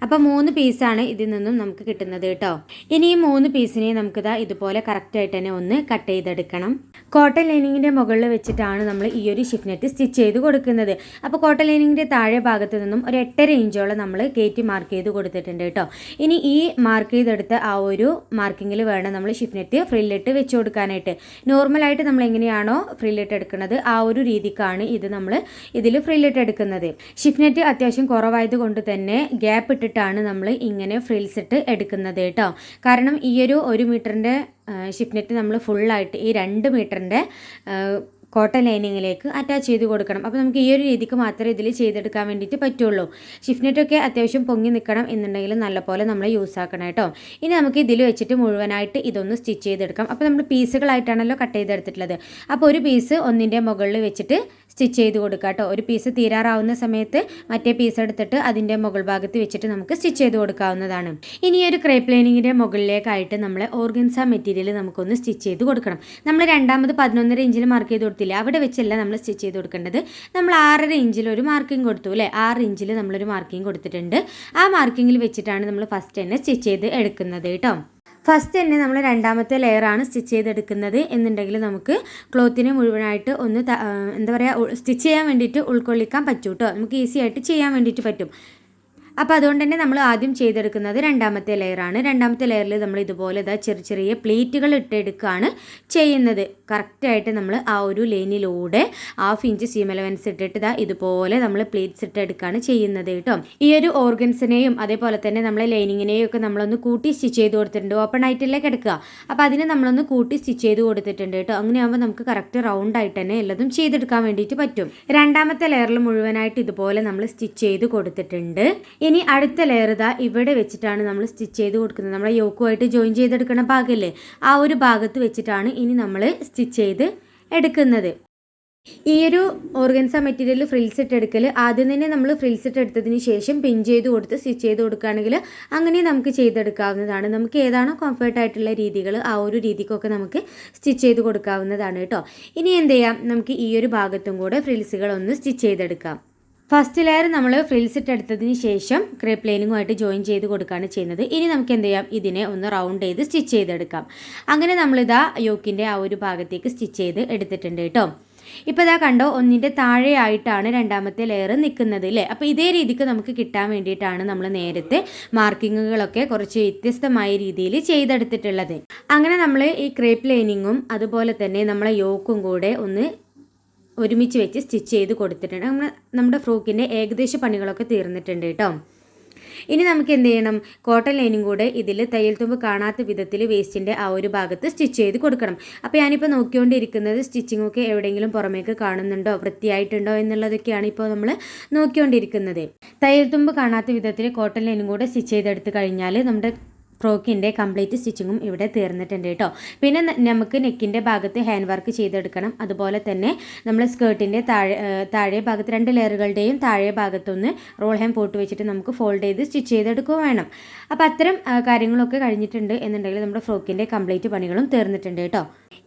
അപ്പോൾ മൂന്ന് പീസാണ് ഇതിൽ നിന്നും നമുക്ക് കിട്ടുന്നത് കേട്ടോ. ഇനി ഈ മൂന്ന് പീസിനെ നമുക്കിതാ ഇതുപോലെ കറക്റ്റായിട്ട് തന്നെ ഒന്ന് കട്ട് ചെയ്തെടുക്കണം. കോട്ടൺ ലൈനിങ്ങിന്റെ മുകളിൽ വെച്ചിട്ടാണ് നമ്മൾ ഈ ഒരു ഷിഫ്നെറ്റ് നെറ്റ് സ്റ്റിച്ച് ചെയ്ത് കൊടുക്കുന്നത്. അപ്പോൾ കോട്ടൺ ലൈനിങ്ങിന്റെ താഴെ ഭാഗത്ത് നിന്നും ഒരു എട്ടര ഇഞ്ചോളം നമ്മൾ കയറ്റി മാർക്ക് ചെയ്ത് കൊടുത്തിട്ടുണ്ട് കേട്ടോ. ഇനി ഈ മാർക്ക് ചെയ്തെടുത്ത ആ ഒരു മാർക്കിങ്ങിൽ വേണം നമ്മൾ ഷിഫ്നെറ്റ് നെറ്റ് ഫ്രില്ലിട്ട് വെച്ച് കൊടുക്കാനായിട്ട്. നോർമലായിട്ട് നമ്മൾ എങ്ങനെയാണോ ഫ്രില്ലിട്ട് എടുക്കുന്നത് ആ ഒരു രീതിക്കാണ് ഇത് നമ്മൾ ഇതിൽ ഫ്രില്ലിട്ട് എടുക്കുന്നത്. ഷിഫ്നെറ്റ് നെറ്റ് അത്യാവശ്യം കുറവായത് കൊണ്ട് തന്നെ ഗ്യാപ്പ് ഇട്ടിട്ട് വെച്ചിട്ടാണ് നമ്മൾ ഇങ്ങനെ ഫ്രിൽസ് ഇട്ട് എടുക്കുന്നത് കേട്ടോ. കാരണം ഈ ഒരു ഒരു മീറ്ററിന്റെ ഷിഫ്റ്റ് നെറ്റ് നമ്മൾ ഫുള്ളായിട്ട് ഈ രണ്ട് മീറ്ററിന്റെ കോട്ടൺ ലൈനിങ്ങിലേക്ക് അറ്റാച്ച് ചെയ്ത് കൊടുക്കണം. അപ്പോൾ നമുക്ക് ഈ ഒരു രീതിക്ക് മാത്രമേ ഇതിൽ ചെയ്തെടുക്കാൻ വേണ്ടിയിട്ട് പറ്റുള്ളൂ. ഷിഫ്നെറ്റൊക്കെ അത്യാവശ്യം പൊങ്ങി നിൽക്കണം എന്നുണ്ടെങ്കിൽ നല്ലപോലെ നമ്മൾ യൂസ് ആക്കണം കേട്ടോ. ഇനി നമുക്ക് ഇതിൽ വെച്ചിട്ട് മുഴുവനായിട്ട് ഇതൊന്ന് സ്റ്റിച്ച് ചെയ്തെടുക്കാം. അപ്പോൾ നമ്മൾ പീസുകളായിട്ടാണല്ലോ കട്ട് ചെയ്തെടുത്തിട്ടുള്ളത്. അപ്പോൾ ഒരു പീസ് ഒന്നിന്റെ മുകളിൽ വെച്ചിട്ട് സ്റ്റിച്ച് ചെയ്ത് കൊടുക്കുക കേട്ടോ. ഒരു പീസ് തീരാറാവുന്ന സമയത്ത് മറ്റേ പീസ് എടുത്തിട്ട് അതിന്റെ മുകൾ ഭാഗത്ത് വെച്ചിട്ട് നമുക്ക് സ്റ്റിച്ച് ചെയ്ത് കൊടുക്കാവുന്നതാണ്. ഇനി ഒരു ക്രേപ്പ് ലൈനിങ്ങിന്റെ മുകളിലേക്കായിട്ട് നമ്മൾ ഓർഗൻസ മെറ്റീരിയൽ നമുക്കൊന്ന് സ്റ്റിച്ച് ചെയ്ത് കൊടുക്കണം. നമ്മൾ രണ്ടാമത് പതിനൊന്നര ഇഞ്ചിൽ മാർക്ക് ചെയ്ത് കൊടുത്തില്ല. അവിടെ വെച്ചല്ല നമ്മൾ സ്റ്റിച്ച് ചെയ്ത് കൊടുക്കേണ്ടത്. നമ്മൾ ആറര ഇഞ്ചിൽ ഒരു മാർക്കിംഗ് കൊടുത്തു അല്ലേ? ആറ് ഇഞ്ചിൽ നമ്മളൊരു മാർക്കിംഗ് കൊടുത്തിട്ടുണ്ട്. ആ മാർക്കിങ്ങിൽ വെച്ചിട്ടാണ് നമ്മൾ ഫസ്റ്റ് തന്നെ സ്റ്റിച്ച് ചെയ്ത് എടുക്കുന്നത് കേട്ടോ. ഫസ്റ്റ് തന്നെ നമ്മൾ രണ്ടാമത്തെ ലെയറാണ് സ്റ്റിച്ച് ചെയ്തെടുക്കുന്നത് എന്നുണ്ടെങ്കിൽ നമുക്ക് ക്ലോത്തിനെ മുഴുവനായിട്ട് ഒന്ന് എന്താ പറയുക സ്റ്റിച്ച് ചെയ്യാൻ വേണ്ടിയിട്ട് ഉൾക്കൊള്ളിക്കാൻ പറ്റും കേട്ടോ നമുക്ക് ഈസി ആയിട്ട് ചെയ്യാൻ വേണ്ടിയിട്ട് പറ്റും. അപ്പോൾ അതുകൊണ്ട് തന്നെ നമ്മൾ ആദ്യം ചെയ്തെടുക്കുന്നത് രണ്ടാമത്തെ ലെയറാണ് രണ്ടാമത്തെ ലെയറിൽ നമ്മൾ ഇതുപോലെ ഇതാ ചെറിയ ചെറിയ പ്ലേറ്റുകൾ ഇട്ടെടുക്കുകയാണ് ചെയ്യുന്നത്. കറക്റ്റായിട്ട് നമ്മൾ ആ ഒരു ലൈനിലൂടെ ഹാഫ് ഇഞ്ച് സീം അലവൻസ് ഇട്ടിട്ട് ഇതാ ഇതുപോലെ നമ്മൾ പ്ലേറ്റ്സ് ഇട്ടെടുക്കുകയാണ് ചെയ്യുന്നത് കേട്ടോ. ഈ ഒരു ഓർഗൻസിനെയും അതേപോലെ തന്നെ നമ്മളെ ലൈനിങ്ങിനെയും ഒക്കെ നമ്മളൊന്ന് കൂട്ടി സ്റ്റിച്ച് ചെയ്ത് കൊടുത്തിട്ടുണ്ട്. ഓപ്പൺ ആയിട്ടല്ലേ കിടക്കുക. അപ്പോൾ അതിനെ നമ്മളൊന്ന് കൂട്ടി സ്റ്റിച്ച് ചെയ്ത് കൊടുത്തിട്ടുണ്ട് കേട്ടോ. അങ്ങനെയാകുമ്പോൾ നമുക്ക് കറക്റ്റ് റൗണ്ട് ആയിട്ട് തന്നെ എല്ലാതും ചെയ്തെടുക്കാൻ വേണ്ടിയിട്ട് പറ്റും. രണ്ടാമത്തെ ലെയറിൽ മുഴുവനായിട്ട് ഇതുപോലെ നമ്മൾ സ്റ്റിച്ച് ചെയ്ത് കൊടുത്തിട്ടുണ്ട്. ഇനി അടുത്ത ലെയർ ഇതാ ഇവിടെ വെച്ചിട്ടാണ് നമ്മൾ സ്റ്റിച്ച് ചെയ്ത് കൊടുക്കുന്നത്. നമ്മുടെ യോക്കുമായിട്ട് ജോയിൻ ചെയ്തെടുക്കുന്ന ഭാഗമല്ലേ ആ ഒരു ഭാഗത്ത് വെച്ചിട്ടാണ് ഇനി നമ്മൾ സ്റ്റിച്ച് ചെയ്ത് എടുക്കുന്നത്. ഈ ഒരു ഓർഗൻസ മെറ്റീരിയൽ ഫ്രിൽസ് ഇട്ടെടുക്കൽ ആദ്യം തന്നെ നമ്മൾ ഫ്രിൽസ് ഇട്ടെടുത്തതിന് ശേഷം പിൻ ചെയ്ത് കൊടുത്ത് സ്റ്റിച്ച് ചെയ്ത് കൊടുക്കുകയാണെങ്കിൽ അങ്ങനെ നമുക്ക് ചെയ്തെടുക്കാവുന്നതാണ്. നമുക്ക് ഏതാണോ കംഫർട്ട് ആയിട്ടുള്ള രീതികൾ ആ ഒരു രീതിക്കൊക്കെ നമുക്ക് സ്റ്റിച്ച് ചെയ്ത് കൊടുക്കാവുന്നതാണ് കേട്ടോ. ഇനി എന്ത് ചെയ്യാം? നമുക്ക് ഈ ഒരു ഭാഗത്തും കൂടെ ഫ്രിൽസുകളൊന്ന് സ്റ്റിച്ച് ചെയ്തെടുക്കാം. ഫസ്റ്റ് ലെയർ നമ്മൾ ഫ്രിൽസ് ഇട്ട് എടുത്തതിന് ശേഷം ക്രേപ്പ് ലൈനിങ്ങുമായിട്ട് ജോയിൻ ചെയ്ത് കൊടുക്കുകയാണ് ചെയ്യുന്നത്. ഇനി നമുക്ക് എന്ത് ചെയ്യാം? ഇതിനെ ഒന്ന് റൗണ്ട് ചെയ്ത് സ്റ്റിച്ച് ചെയ്തെടുക്കാം. അങ്ങനെ നമ്മളിതാ യോക്കിന്റെ ആ ഒരു ഭാഗത്തേക്ക് സ്റ്റിച്ച് ചെയ്ത് എടുത്തിട്ടുണ്ട് കേട്ടോ. ഇപ്പോൾ ഇതാ കണ്ടോ? ഒന്നിന്റെ താഴെയായിട്ടാണ് രണ്ടാമത്തെ ലെയർ നിൽക്കുന്നത് അല്ലേ അപ്പോൾ ഇതേ രീതിക്ക് നമുക്ക് കിട്ടാൻ വേണ്ടിയിട്ടാണ് നമ്മൾ നേരത്തെ മാർക്കിങ്ങുകളൊക്കെ കുറച്ച് വ്യത്യസ്തമായ രീതിയിൽ ചെയ്തെടുത്തിട്ടുള്ളത്. അങ്ങനെ നമ്മൾ ഈ ക്രേപ്പ് ലൈനിങ്ങും അതുപോലെ തന്നെ നമ്മളെ യോക്കും കൂടെ ഒന്ന് ഒരുമിച്ച് വെച്ച് സ്റ്റിച്ച് ചെയ്ത് കൊടുത്തിട്ടുണ്ട്. നമ്മൾ നമ്മുടെ ഫ്രോക്കിന്റെ ഏകദേശ പണികളൊക്കെ തീർന്നിട്ടുണ്ട് കേട്ടോ. ഇനി നമുക്ക് എന്ത് ചെയ്യണം? കോട്ടൺ ലൈനും കൂടെ ഇതിൽ തയ്യൽ തുമ്പ് കാണാത്ത വിധത്തിൽ വേസ്റ്റിന്റെ ആ ഒരു ഭാഗത്ത് സ്റ്റിച്ച് ചെയ്ത് കൊടുക്കണം. അപ്പോൾ ഞാനിപ്പോൾ നോക്കിക്കൊണ്ടിരിക്കുന്നത് സ്റ്റിച്ചിങ് ഒക്കെ എവിടെയെങ്കിലും പുറമേക്ക് കാണുന്നുണ്ടോ? വൃത്തിയായിട്ടുണ്ടോ എന്നുള്ളതൊക്കെയാണ് ഇപ്പോൾ നമ്മൾ നോക്കിക്കൊണ്ടിരിക്കുന്നത്. തയ്യൽ തുമ്പ് കാണാത്ത വിധത്തിൽ കോട്ടൺ ലൈനും കൂടെ സ്റ്റിച്ച് ചെയ്തെടുത്ത് കഴിഞ്ഞാൽ നമ്മുടെ ഫ്രോക്കിന്റെ കംപ്ലീറ്റ് സ്റ്റിച്ചിങ്ങും ഇവിടെ തീർന്നിട്ടുണ്ട് കേട്ടോ. പിന്നെ നമുക്ക് നെക്കിന്റെ ഭാഗത്ത് ഹാൻഡ് വർക്ക് ചെയ്തെടുക്കണം. അതുപോലെ തന്നെ നമ്മൾ സ്കേർട്ടിന്റെ താഴെ താഴെ ഭാഗത്ത് രണ്ട് ലെയറുകളുടെയും താഴെ ഭാഗത്തൊന്ന് റോൾ ഹാൻഡ് പോട്ട് വെച്ചിട്ട് നമുക്ക് ഫോൾഡ് ചെയ്ത് സ്റ്റിച്ച് ചെയ്തെടുക്കുക വേണം. അപ്പോൾ അത്തരം കാര്യങ്ങളൊക്കെ കഴിഞ്ഞിട്ടുണ്ട് എന്നുണ്ടെങ്കിൽ നമ്മുടെ ഫ്രോക്കിന്റെ കംപ്ലീറ്റ് പണികളും തീർന്നിട്ടുണ്ട് കേട്ടോ.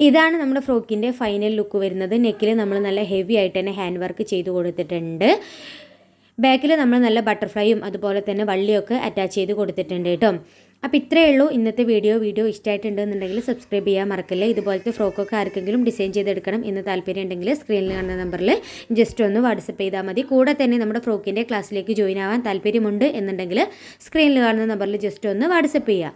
ഇതാണ് നമ്മുടെ ഫ്രോക്കിന്റെ ഫൈനൽ ലുക്ക് വരുന്നത്. നെക്കിൽ നമ്മൾ നല്ല ഹെവി ആയിട്ട് തന്നെ ഹാൻഡ് വർക്ക് ചെയ്ത് കൊടുത്തിട്ടുണ്ട്. ബാക്കിൽ നമ്മൾ നല്ല ബട്ടർഫ്ലൈയും അതുപോലെ തന്നെ വള്ളിയൊക്കെ അറ്റാച്ച് ചെയ്ത് കൊടുത്തിട്ടുണ്ട് കേട്ടോ. അപ്പോൾ ഇത്രയേ ഉള്ളൂ. ഇന്നത്തെ വീഡിയോ വീഡിയോ ഇഷ്ടമായിട്ടുണ്ടെന്നുണ്ടെങ്കിൽ സബ്സ്ക്രൈബ് ചെയ്യാൻ മറക്കില്ല. ഇതുപോലത്തെ ഫ്രോക്കൊക്കെ ആർക്കെങ്കിലും ഡിസൈൻ ചെയ്തെടുക്കണം എന്ന് താല്പര്യം ഉണ്ടെങ്കിൽ സ്ക്രീനിൽ കാണുന്ന നമ്പറിൽ ജസ്റ്റ് ഒന്ന് വാട്സപ്പ് ചെയ്താൽ മതി. കൂടെ തന്നെ നമ്മുടെ ഫ്രോക്കിന്റെ ക്ലാസ്സിലേക്ക് ജോയിൻ ആവാൻ താല്പര്യമുണ്ട് എന്നുണ്ടെങ്കിൽ സ്ക്രീനിൽ കാണുന്ന നമ്പറിൽ ജസ്റ്റ് ഒന്ന് വാട്സപ്പ് ചെയ്യുക